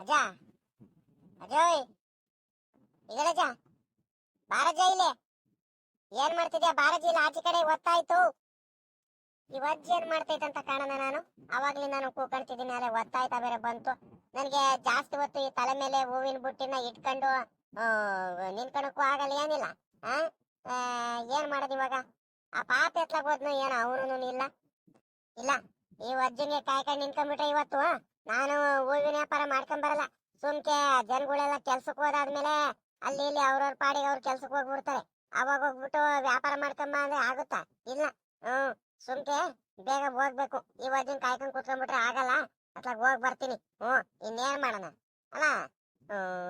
ಅಜ್ಜ ಅಜಯ್ ಈಗಳಜ್ಜ ಬಾರಜ್ಜ ಇಲ್ಲಿ. ಏನ್ ಮಾಡ್ತಿದ್ಯಾ ಬಾರಜ್ಜಿ? ಇಲ್ಲ ಆಚೆ ಕಡೆ ಒತ್ತಾಯ್ತು. ಈ ಅಜ್ಜಿ ಏನ್ ಮಾಡ್ತೈತೆ ಅಂತ ಕಾಣೋಣ ನಾನು? ಅವಾಗ್ಲಿಂದ ನಾನು ಕೂಕೊಂತಿದ್ದೀನಿ ಅಲ್ಲೇ ಒತ್ತಾಯ್ತಾ ಬೇರೆ ಬಂತು. ನನಗೆ ಜಾಸ್ತಿ ಹೊತ್ತು ಈ ತಲೆ ಮೇಲೆ ಹೂವಿನ ಬುಟ್ಟಿನ ಇಟ್ಕೊಂಡು ನಿಂತ್ಕೊಳಕ್ಕೂ ಆಗಲ್ಲ ಏನಿಲ್ಲ. ಆ, ಏನ್ ಮಾಡೋದು ಇವಾಗ? ಆ ಪಾಪ ಎತ್ಲಾಗ ಹೋದ್ನು ಏನೋ ಅವನು ಇಲ್ಲ. ಇಲ್ಲ ಈ ಅಜ್ಜಿಗೆ ಕಾಯ್ಕೊಂಡು ನಿಂತ್ಕೊಂಡ್ಬಿಟ್ರೆ ಇವತ್ತು ನಾನು ಹೂವಿನ ವ್ಯಾಪಾರ ಮಾಡ್ಕೊಂಡ್ ಬರಲ್ಲ. ಸುಮ್ಕೆ ಜನಗಳೆಲ್ಲ ಕೆಲ್ಸಕ್ಕೆ ಹೋದಾದ್ಮೇಲೆ ಅಲ್ಲಿ ಇಲ್ಲಿ ಅವ್ರವ್ರ ಪಾಡಿಗೆ ಅವ್ರ ಕೆಲ್ಸಕ್ಕೆ ಹೋಗ್ಬಿಡ್ತಾರೆ. ಅವಾಗ ಹೋಗ್ಬಿಟ್ಟು ವ್ಯಾಪಾರ ಮಾಡ್ಕೊಂಬ ಅಂದ್ರೆ ಆಗುತ್ತಾ? ಇಲ್ಲ. ಹ್ಮ್ ಸುಮ್ಕೆ ಬೇಗ ಹೋಗ್ಬೇಕು. ಇವತ್ತಿನ ಕಾಯ್ಕೊಂಡ್ ಕುತ್ಕೊಂಡ್ಬಿಟ್ರೆ ಆಗಲ್ಲ. ಅತ್ಲಾಗ ಹೋಗ್ ಬರ್ತೀನಿ. ಹ್ಮ್ ಇನ್ನೇನ್ ಮಾಡೋಣ? ಅಲ್ಲ?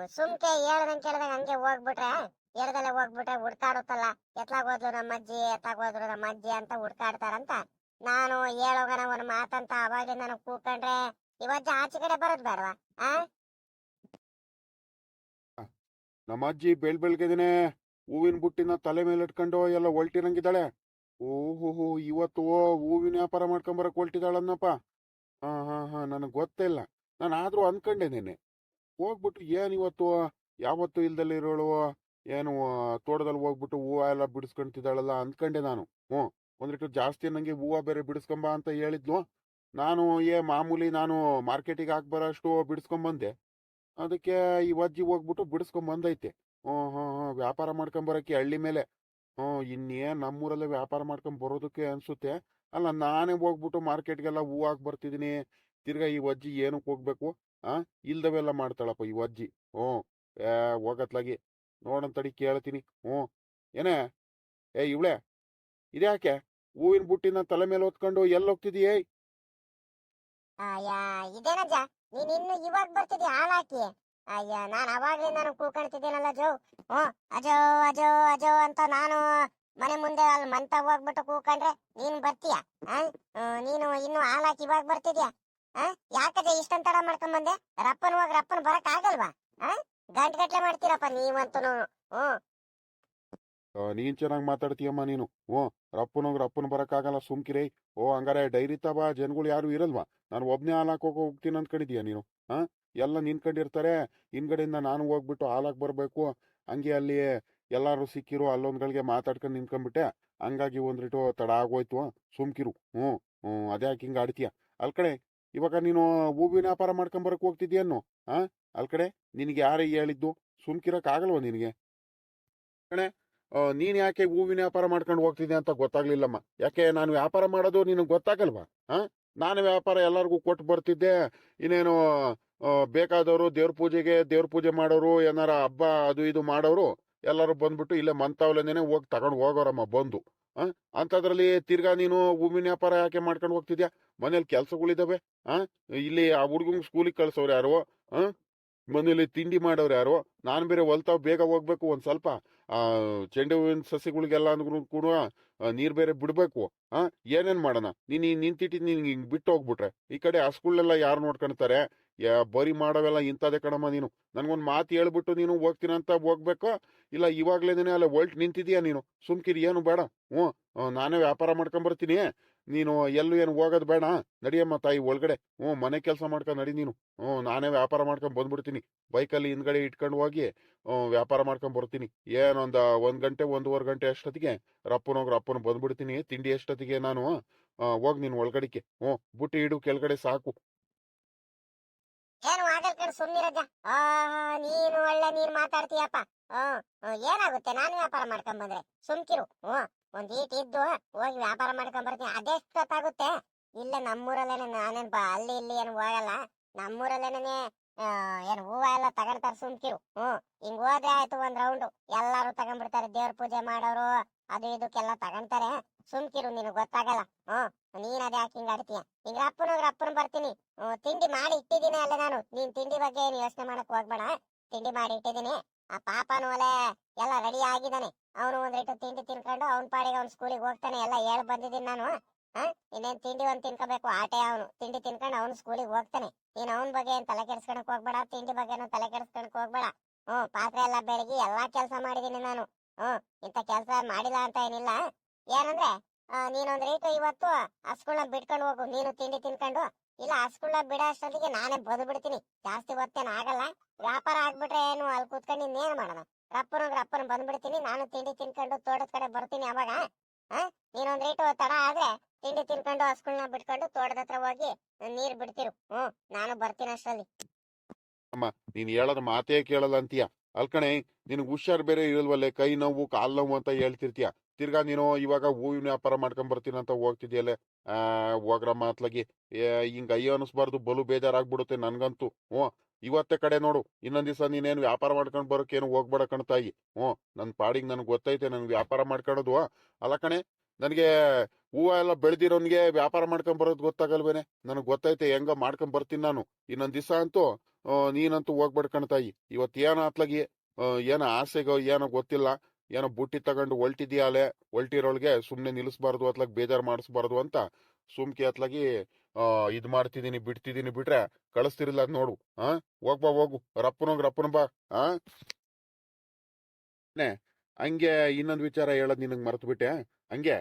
ಸುಮ್ಕೆ ಹೇಳ್ದಂಗ್ ಕೇಳಿದಾಗ ಹಂಗೆ ಹೋಗ್ಬಿಟ್ರೆ ಹೇಳ್ದಲ್ಲೇ ಹೋಗ್ಬಿಟ್ರೆ ಹುಡ್ಕಾಡುತ್ತಲ್ಲ. ಎತ್ಲಾಗ ಹೋದ್ರು ನಮ್ಮ ಅಜ್ಜಿ, ಎತ್ಲಾಗ ಹೋದ್ರು ನಮ್ಮ ಅಜ್ಜಿ ಅಂತ ಹುಡ್ಕಾಡ್ತಾರಂತ. ನಾನು ಹೇಳೋಗನ ಒಂದ್ ಮಾತಂತ ಅವಾಗಿಂದ ನಾನು ಕೂಕೊಂಡ್ರೆ ಇವಜ್ಜ ಆಚೆ ಕಡೆ ಬೇಡವಾ? ಆ? ನಮ್ಮ ಅಜ್ಜಿ ಬೆಳ್ ಬೆಳ್ಗೆದೇನೆ ಹೂವಿನ ಬುಟ್ಟಿನ ತಲೆ ಮೇಲೆ ಇಟ್ಕೊಂಡು ಎಲ್ಲ ಹೊಲ್ಟಿರಂಗಿದ್ದಾಳೆ. ಓಹೋ ಇವತ್ತು ಹೂವಿನ ವ್ಯಾಪಾರ ಮಾಡ್ಕೊಂಬರಕ್ ಹೊಲ್ಟಿದಾಳನ್ನಪ್ಪ ಹಾ ಹಾ ಹಾ, ನನಗೆ ಗೊತ್ತಿಲ್ಲ ನಾನು ಆದ್ರೂ ಅನ್ಕೊಂಡೆ ನಿನ್ನೆ. ಹೋಗ್ಬಿಟ್ಟು ಏನ್ ಇವತ್ತು? ಯಾವತ್ತು ಇಲ್ದಲ್ಲಿ ಇರೋಳು? ಏನು ತೋಟದಲ್ಲಿ ಹೋಗ್ಬಿಟ್ಟು ಹೂವ ಎಲ್ಲ ಬಿಡಿಸ್ಕೊಂತಿದ್ದಾಳಲ್ಲ ಅನ್ಕೊಂಡೆ ನಾನು. ಹ್ಞೂ ಒಂದ್ರಿಟ್ಟು ಜಾಸ್ತಿ ನಂಗೆ ಹೂವ ಬೇರೆ ಬಿಡಿಸ್ಕೊಂಬ ಅಂತ ಹೇಳಿದ್ಲು. ನಾನು ಏ ಮಾಮೂಲಿ ನಾನು ಮಾರ್ಕೆಟಿಗೆ ಹಾಕಿ ಬರೋಷ್ಟು ಬಿಡಿಸ್ಕೊಂಬಂದೆ ಅದಕ್ಕೆ ಈ ಅಜ್ಜಿ ಹೋಗ್ಬಿಟ್ಟು ಬಿಡಿಸ್ಕೊಂಡ್ ಬಂದೈತೆ. ಹ್ಞೂ ಹ್ಞೂ ಹ್ಮ್, ವ್ಯಾಪಾರ ಮಾಡ್ಕೊಂಡ್ ಬರಕ್ಕೆ ಹಳ್ಳಿ ಮೇಲೆ. ಹ್ಮ್, ಇನ್ನೇನು ನಮ್ಮೂರಲ್ಲೇ ವ್ಯಾಪಾರ ಬರೋದಕ್ಕೆ ಅನ್ಸುತ್ತೆ. ಅಲ್ಲ, ನಾನೇ ಹೋಗ್ಬಿಟ್ಟು ಮಾರ್ಕೆಟ್ಗೆಲ್ಲ ಹೂ ಹಾಕಿ ಬರ್ತಿದ್ದೀನಿ. ತಿರ್ಗಾ ಈ ಅಜ್ಜಿ ಏನಕ್ಕೆ ಹೋಗ್ಬೇಕು? ಆ, ಇಲ್ದವೆಲ್ಲ ಮಾಡ್ತಾಳಪ್ಪ ಈ ಅಜ್ಜಿ. ಹ್ಞೂ ಏ, ಹೋಗತ್ಲಾಗಿ. ನೋಡಂತಡಿ ಕೇಳ್ತೀನಿ. ಹ್ಞೂ ಏನೇ? ಏ, ಇವಳೆ, ಇದ್ಯಾಕೆ? ಹೂವಿನ ಬುಟ್ಟಿನ ತಲೆ ಮೇಲೆ ಹೊತ್ಕೊಂಡು ಎಲ್ಲಿ ಹೋಗ್ತಿದೀಯೇ ಅಯ್ಯ ಇದೇನಜ್ಜ ನೀನ್ ಇನ್ನು ಇವಾಗ ಬರ್ತಿದ್ಯಾ ಹಾಳಾಕಿ ಅಯ್ಯ, ನಾನ್ ಅವಾಗ್ಲೇ ನಾನು ಕೂಕಣ್ತಿದ್ದೀನಲ್ಲ ಜೋ. ಹ್ಮ್ ಅಜೋ ಅಜೋ ಅಜೋ ಅಂತ ನಾನು ಮನೆ ಮುಂದೆ ಅಲ್ಲಿ ಮಂತ ಹೋಗ್ಬಿಟ್ಟು ಕೂಕೊಂಡ್ರೆ ನೀನ್ ಬರ್ತೀಯ? ನೀನು ಇನ್ನು ಹಾಲಾಕಿ ಇವಾಗ ಬರ್ತಿದ್ಯಾ? ಆ ಯಾಕಜ್ಜ ಇಷ್ಟೊಂದ್ ತಡ ಮಾಡ್ಕೊಂಡ್ ಬಂದೆ? ರಪ್ಪನ್ ಹೋಗ್, ರಪ್ಪನ್ ಬರಕ್ ಆಗಲ್ವಾ? ಗಂಟ್ ಗಟ್ಲೆ ಮಾಡ್ತೀರಪ್ಪ ನೀವಂತೂ ಹ್ಮ್ ನೀನ್ ಚೆನ್ನಾಗಿ ಮಾತಾಡ್ತೀಯಮ್ಮ ನೀನು. ಹ್ಞೂ ರಪ್ಪನೋಗ್ ರಪ್ಪನ ಬರಕ್ಕಾಗಲ್ಲ ಸುಮ್ಕಿರೇ. ಓ, ಹಂಗಾರೆ ಡೈರಿ ತಬಾ, ಜನಗಳು ಯಾರು ಇರಲ್ವಾ? ನಾನು ಒಬ್ಬನೇ ಹಾಲು ಹಾಕೋಕೆ ಹೋಗ್ತೀನಿ ಅಂದ್ಕೊಂಡಿದ್ಯಾ ನೀನು? ಹಾಂ ಎಲ್ಲ ನಿಂತ್ಕೊಂಡಿರ್ತಾರೆ ಹಿಂದ್ಗಡೆಯಿಂದ ನಾನು ಹೋಗ್ಬಿಟ್ಟು ಹಾಲಾಕ್ ಬರಬೇಕು. ಹಂಗೆ ಅಲ್ಲಿ ಎಲ್ಲರೂ ಸಿಕ್ಕಿರು, ಅಲ್ಲೊಂದ್ಗಳಿಗೆ ಮಾತಾಡ್ಕೊಂಡು ನಿಂತ್ಕೊಂಡ್ಬಿಟ್ಟೆ. ಹಂಗಾಗಿ ಒಂದ್ರಿಟ್ಟು ತಡ ಆಗೋಯ್ತು. ಸುಮ್ಕಿರು. ಹ್ಞೂ ಹ್ಞೂ ಅದ್ಯಾಕೆ ಹಿಂಗೆ ಆಡ್ತೀಯ. ಅಲ್ಲಿ ಕಡೆ, ಇವಾಗ ನೀನು ಹೂವಿನ ವ್ಯಾಪಾರ ಮಾಡ್ಕೊಂಬರಕ್ ಹೋಗ್ತಿದ್ಯನ್ನು ಹಾಂ ಅಲ್ಲಿ ಕಡೆ, ನಿನಗೆ ಯಾರೇ ಹೇಳಿದ್ದು? ಸುಮ್ಕಿರೋಕ್ಕಾಗಲ್ವ ನಿನಗೆ? ಕಣೆ ನೀನು ಯಾಕೆ ಹೂವಿನ ವ್ಯಾಪಾರ ಮಾಡ್ಕೊಂಡು ಹೋಗ್ತಿದ್ದೆ ಅಂತ ಗೊತ್ತಾಗ್ಲಿಲ್ಲಮ್ಮ. ಯಾಕೆ ನಾನು ವ್ಯಾಪಾರ ಮಾಡೋದು ನಿನಗೆ ಗೊತ್ತಾಗಲ್ವಾ? ಹಾ ನಾನು ವ್ಯಾಪಾರ ಎಲ್ಲರಿಗೂ ಕೊಟ್ಟು ಬರ್ತಿದ್ದೆ. ಇನ್ನೇನು ಬೇಕಾದವರು ದೇವ್ರ ಪೂಜೆಗೆ, ದೇವ್ರ ಪೂಜೆ ಮಾಡೋರು, ಏನಾರ ಹಬ್ಬ ಅದು ಇದು ಮಾಡೋರು, ಎಲ್ಲರೂ ಬಂದ್ಬಿಟ್ಟು ಇಲ್ಲೇ ಮಂತಾವ್ಲಂದೇನೆ ಹೋಗಿ ತಗೊಂಡು ಹೋಗೋರಮ್ಮ ಬಂದು. ಹಾಂ ಅಂಥದ್ರಲ್ಲಿ ತಿರ್ಗಾ ನೀನು ಹೂವಿನ ವ್ಯಾಪಾರ ಯಾಕೆ ಮಾಡ್ಕೊಂಡು ಹೋಗ್ತಿದ್ಯಾ? ಮನೇಲಿ ಕೆಲ್ಸಗಳಿದಾವೆ. ಹಾಂ ಇಲ್ಲಿ ಆ ಹುಡುಗಂಗೆ ಸ್ಕೂಲಿಗೆ ಕಳ್ಸೋರು ಯಾರು? ಆ ಮನೇಲಿ ತಿಂಡಿ ಮಾಡೋರು ಯಾರು, ನಾನು ಬೇರೆ ಹೊಲ್ತಾವ್, ಬೇಗ ಹೋಗ್ಬೇಕು ಒಂದು ಸ್ವಲ್ಪ ಚೆಂಡು ಹೂವಿನ ಸಸಿಗಳಿಗೆಲ್ಲ ಅಂದ್ರೂ ಕೂಡ ನೀರು ಬೇರೆ ಬಿಡಬೇಕು, ಆ, ಏನೇನ್ ಮಾಡೋಣ? ನೀನು ನಿಂತಿಟ್ಟು ನೀನ್ ಹಿಂಗೆ ಬಿಟ್ಟು ಹೋಗ್ಬಿಟ್ರೆ. ಈ ಕಡೆ ಹಸ್ಗಳೆಲ್ಲ ಯಾರು ನೋಡ್ಕೊಂತಾರೆ, ಯಾ, ಬರಿ ಮಾಡೋವೆಲ್ಲ ಇಂಥದೇ ಕಣಮ್ಮ ನೀನು. ನನ್ಗೊಂದ್ ಮಾತು ಹೇಳ್ಬಿಟ್ಟು ನೀನು ಹೋಗ್ತೀನಂತ ಹೋಗ್ಬೇಕು, ಇಲ್ಲ ಇವಾಗ್ಲೇನೆ ಅಲ್ಲ ಒಲ್ಟ್ ನಿಂತಿದೀಯ ನೀನು? ಸುಮ್ಕಿರಿ, ಏನು ಬೇಡ, ಹ್ಞೂ, ನಾನೇ ವ್ಯಾಪಾರ ಮಾಡ್ಕೊಂಡ್ ಬರ್ತೀನಿ ನೀನು ಎಲ್ಲೂ ಏನು ಹೋಗೋದು ಬೇಡ. ನಡಿಯಮ್ಮ ತಾಯಿ ಒಳಗಡೆ. ಹ್ಞೂ, ಮನೆ ಕೆಲಸ ಮಾಡ್ಕೊಂಡು ನಡಿ ನೀನು. ಹ್ಞೂ, ನಾನೇ ವ್ಯಾಪಾರ ಮಾಡ್ಕೊಂಡು ಬಂದ್ಬಿಡ್ತೀನಿ. ಬೈಕಲ್ಲಿ ಹಿಂದ್ಗಡೆ ಇಟ್ಕೊಂಡು ಹೋಗಿ ವ್ಯಾಪಾರ ಮಾಡ್ಕೊಂಡು ಬರ್ತೀನಿ. ಏನೊಂದು ಒಂದು ಗಂಟೆ, ಒಂದೂವರೆ ಗಂಟೆ ಅಷ್ಟೊತ್ತಿಗೆ ರಪ್ಪನೋಗಿ ರಪ್ಪನ ಬಂದ್ಬಿಡ್ತೀನಿ. ತಿಂಡಿ ಎಷ್ಟೊತ್ತಿಗೆ ನಾನು ಹೋಗಿ ನೀನು ಒಳಗಡೆಗೆ ಹ್ಞೂ, ಬುಟ್ಟಿ ಇಡು, ಕೆಳಗಡೆ ಸಾಕು. ಏನು ಸುಮ್ನಿರಜ್ಜ ಆ, ನೀನು ಒಳ್ಳೆ ನೀನ್ ಮಾತಾಡ್ತೀಯಪ್ಪ. ಏನಾಗುತ್ತೆ? ನಾನು ವ್ಯಾಪಾರ ಮಾಡ್ಕೊಂಡ್ ಬಂದ್ರೆ. ಸುಮ್ಕಿರು. ಹ್ಮ್, ಒಂದ್ ಈಟ್ ಇದ್ದು ಹೋಗಿ ವ್ಯಾಪಾರ ಮಾಡ್ಕೊಂಡ್ ಬರ್ತೀನಿ. ಅದೆಷ್ಟೊತ್ತಾಗುತ್ತೆ ಇಲ್ಲ, ನಮ್ಮೂರಲ್ಲೇನೆ ನಾನೇನ್ ಅಲ್ಲಿ ಇಲ್ಲಿ ಏನು ಹೋಗಲ್ಲ. ನಮ್ಮೂರಲ್ಲೇನೆ ಏನ್ ಹೂವ ಎಲ್ಲ ತಗೊಂಡ್ತಾರ ಸುಮ್ಕಿರು. ಹ್ಮ್, ಹಿಂಗ್ ಹೋದ್ರೆ ಆಯ್ತು ಒಂದ್ ರೌಂಡ್. ಎಲ್ಲಾರು ತಗೊಂಡ್ಬಿಡ್ತಾರೆ. ದೇವ್ರ ಪೂಜೆ ಮಾಡೋರು, ಅದು ಇದಕ್ಕೆಲ್ಲ ತಗೊಂತಾರೆ ಸುಮ್ಕಿರು, ನಿನಗ್ ಗೊತ್ತಾಗಲ್ಲ. ಹ್ಮ್, ನೀನ್ ಅದೇ ಯಾಕೆ ಹಿಂಗ್ ಆಡ್ತೀಯ. ಹಿಂಗ ಅಪ್ಪನೋಗ್ರ ಅಪ್ಪನ ಬರ್ತೀನಿ. ತಿಂಡಿ ಮಾಡಿ ಇಟ್ಟಿದ್ದೀನಿ ಅಲ್ಲ ನಾನು. ನೀನ್ ತಿಂಡಿ ಬಗ್ಗೆ ಏನ್ ಯೋಚನೆ ಮಾಡಕ್ ಹೋಗ್ಬೇಡ. ತಿಂಡಿ ಮಾಡಿ ಇಟ್ಟಿದ್ದೀನಿ. ಆ ಪಾಪನು ಒಲೆ ಎಲ್ಲ ರೆಡಿ ಆಗಿದ್ದಾನೆ. ಅವನು ಒಂದಿಟ್ಟು ತಿಂಡಿ ತಿನ್ಕೊಂಡು ಅವ್ನ ಪಾಡಿಗೆ ಅವ್ನ ಸ್ಕೂಲಿಗೆ ಹೋಗ್ತಾನೆ, ಎಲ್ಲ ಹೇಳ್ ಬಂದಿದ್ದೀನಿ ನಾನು ಇನ್ನೇನ್ ತಿಂಡಿ ಒಂದ್ ತಿನ್ಕೋಬೇಕು? ಆಟೆ ಅವನು. ತಿಂಡಿ ತಿನ್ಕೊಂಡು ಅವ್ನು ಸ್ಕೂಲಿಗೆ ಹೋಗ್ತಾನೆ. ನೀನ್ ಅವನ ಬಗ್ಗೆ ಏನ್ ತಲೆ ಕೆಡ್ಸ್ಕೊಳಕ್ ಹೋಗ್ಬೇಡ, ತಿಂಡಿ ಬಗ್ಗೆನೂ ತಲೆ ಕೆಡ್ಸ್ಕೊಳಕ್ ಹೋಗ್ಬೇಡ. ಹ್ಮ್ ಪಾತ್ರೆ ಎಲ್ಲ ಬೆಳಗಿ ಎಲ್ಲಾ ಕೆಲಸ ಮಾಡಿದೀನಿ ನಾನು. ಹ್ಮ್ ಇಂಥ ಕೆಲಸ ಮಾಡಿಲ್ಲ ಅಂತ ಏನಿಲ್ಲ. ಏನಂದ್ರೆ ನೀನೊಂದ್ ರೇಟ್ ಇವತ್ತು ಹಸ್ಗಳನ್ನ ಬಿಟ್ಕೊಂಡು ಹೋಗು. ನೀನು ತಿಂಡಿ ತಿನ್ಕೊಂಡು. ಇಲ್ಲ ಹಸ್ಗಳನ್ನ ಬಿಡ ಅಷ್ಟೊತ್ತಿಗೆ ನಾನೇ ಬಂದ್ಬಿಡ್ತೀನಿ ಜಾಸ್ತಿ ಹೊತ್ತೇನು ಆಗಲ್ಲ. ವ್ಯಾಪಾರ ಆಗ್ಬಿಟ್ರೆ ಏನು, ಅಲ್ಲಿ ಕೂತ್ಕೊಂಡು ಇನ್ನೇನ್ ಮಾಡೋಣ ರಪ್ಪನ ರಪ್ಪನ ಬಂದ್ಬಿಡ್ತೀನಿ ನಾನು ತಿಂಡಿ ತಿನ್ಕೊಂಡು ತೋಟದ ಕಡೆ ಬರ್ತೀನಿ ಅವಾಗ ನೀನೊಂದ್ ರೇಟು ತಡ ಆದ್ರೆ ತಿಂಡಿ ತಿನ್ಕೊಂಡು ಹಸ್ಗಳನ್ನ ಬಿಟ್ಕೊಂಡು ತೋಟದ ಹತ್ರ ಹೋಗಿ ನೀರ್ ಬಿಡ್ತಿರು. ಹ್ಮ್ ನಾನು ಬರ್ತೀನಿ ಅಷ್ಟರಲ್ಲಿ. ನೀನ್ ಹೇಳೋದ್ ಮಾತೇ ಕೇಳಲ್ಲ ಅಂತೀಯ. ಅಲ್ಕಣೆ, ನಿನಗ್ ಹುಷಾರ್ ಬೇರೆ ಇರಲ್ವಲ್ಲೇ? ಕೈ ನೋವು, ಕಾಲ್ ನೋವು ಅಂತ ಹೇಳ್ತಿರ್ತೀಯ. ತಿರ್ಗಾ ನೀನು ಇವಾಗ ಹೂವಿನ ವ್ಯಾಪಾರ ಮಾಡ್ಕೊಂಡ್ ಬರ್ತೀನಿ ಅಂತ ಹೋಗ್ತಿದ್ಯಲ್ಲೇ? ಆ, ಹೋಗ್ರ ಮಾತ್ಲಾಗಿ. ಹಿಂಗ್ ಅಯ್ಯೋ ಅನಿಸ್ಬಾರ್ದು, ಬಲು ಬೇಜಾರಾಗ್ಬಿಡುತ್ತೆ ನನ್ಗಂತೂ. ಹ್ಞೂ, ಇವತ್ತೇ ಕಡೆ ನೋಡು, ಇನ್ನೊಂದ್ ದಿವಸ ನೀನೇನು ವ್ಯಾಪಾರ ಮಾಡ್ಕೊಂಡು ಬರೋಕೇನು ಹೋಗ್ಬೇಡ ಕಣ್ತಾಯಿ ಹ್ಞೂ ನನ್ನ ಪಾಡಿಗೆ ನನಗೆ ಗೊತ್ತೈತೆ ನನ್ಗೆ ವ್ಯಾಪಾರ ಮಾಡ್ಕೊಳ್ಳೋದು ಅಲ್ಲ ಕಣೆ, ನನಗೆ ಹೂವ ಎಲ್ಲ ಬೆಳೆದಿರೋನ್ಗೆ ವ್ಯಾಪಾರ ಮಾಡ್ಕೊಂಡ್ ಬರೋದು ಗೊತ್ತಾಗಲ್ವೇನೆ? ನನಗೆ ಗೊತ್ತೈತೆ, ಹೆಂಗ ಮಾಡ್ಕೊಂಡ್ ಬರ್ತೀನಿ ನಾನು. ಇನ್ನೊಂದ್ ದಿವಸ ಅಂತೂ ನೀನಂತೂ ಹೋಗ್ಬೇಡ ಕಣ್ತಾಯಿ ಇವತ್ತು ಏನೋ ಆತ್ಲಾಗಿ ಏನೋ ಆಸೆಗೋ, ಏನೋ ಗೊತ್ತಿಲ್ಲ. ಏನೋ ಬುಟ್ಟಿ ತಗೊಂಡು ಹೊಲ್ಟಿದ್ಯಾಲೆ ಹೊಲ್ಟಿರೋಳ್ಗೆ ಸುಮ್ಮನೆ ನಿಲ್ಲಿಸ್ಬಾರ್ದು ಅತ್ಲಾಗ ಬೇಜಾರ್ ಮಾಡಿಸ್ಬಾರ್ದು ಅಂತ ಸುಮ್ಕಿ ಅತ್ಲಾಗಿ ಇದು ಮಾಡ್ತಿದ್ದೀನಿ ಬಿಡ್ತಿದ್ದೀನಿ ಬಿಟ್ರೆ ಕಳಿಸ್ತಿರಲಿಲ್ಲ ಅದು ನೋಡು ಹಾ ಹೋಗ್ಬಾ ಹೋಗು, ರಪ್ಪನೋಗ್ ರಪ್ಪನ ಬಾ ಹಾ ಹಂಗೆ ಇನ್ನೊಂದು ವಿಚಾರ ಹೇಳೋದು ನಿನಗೆ ಮರ್ತು ಬಿಟ್ಟೆ ಹಂಗೆ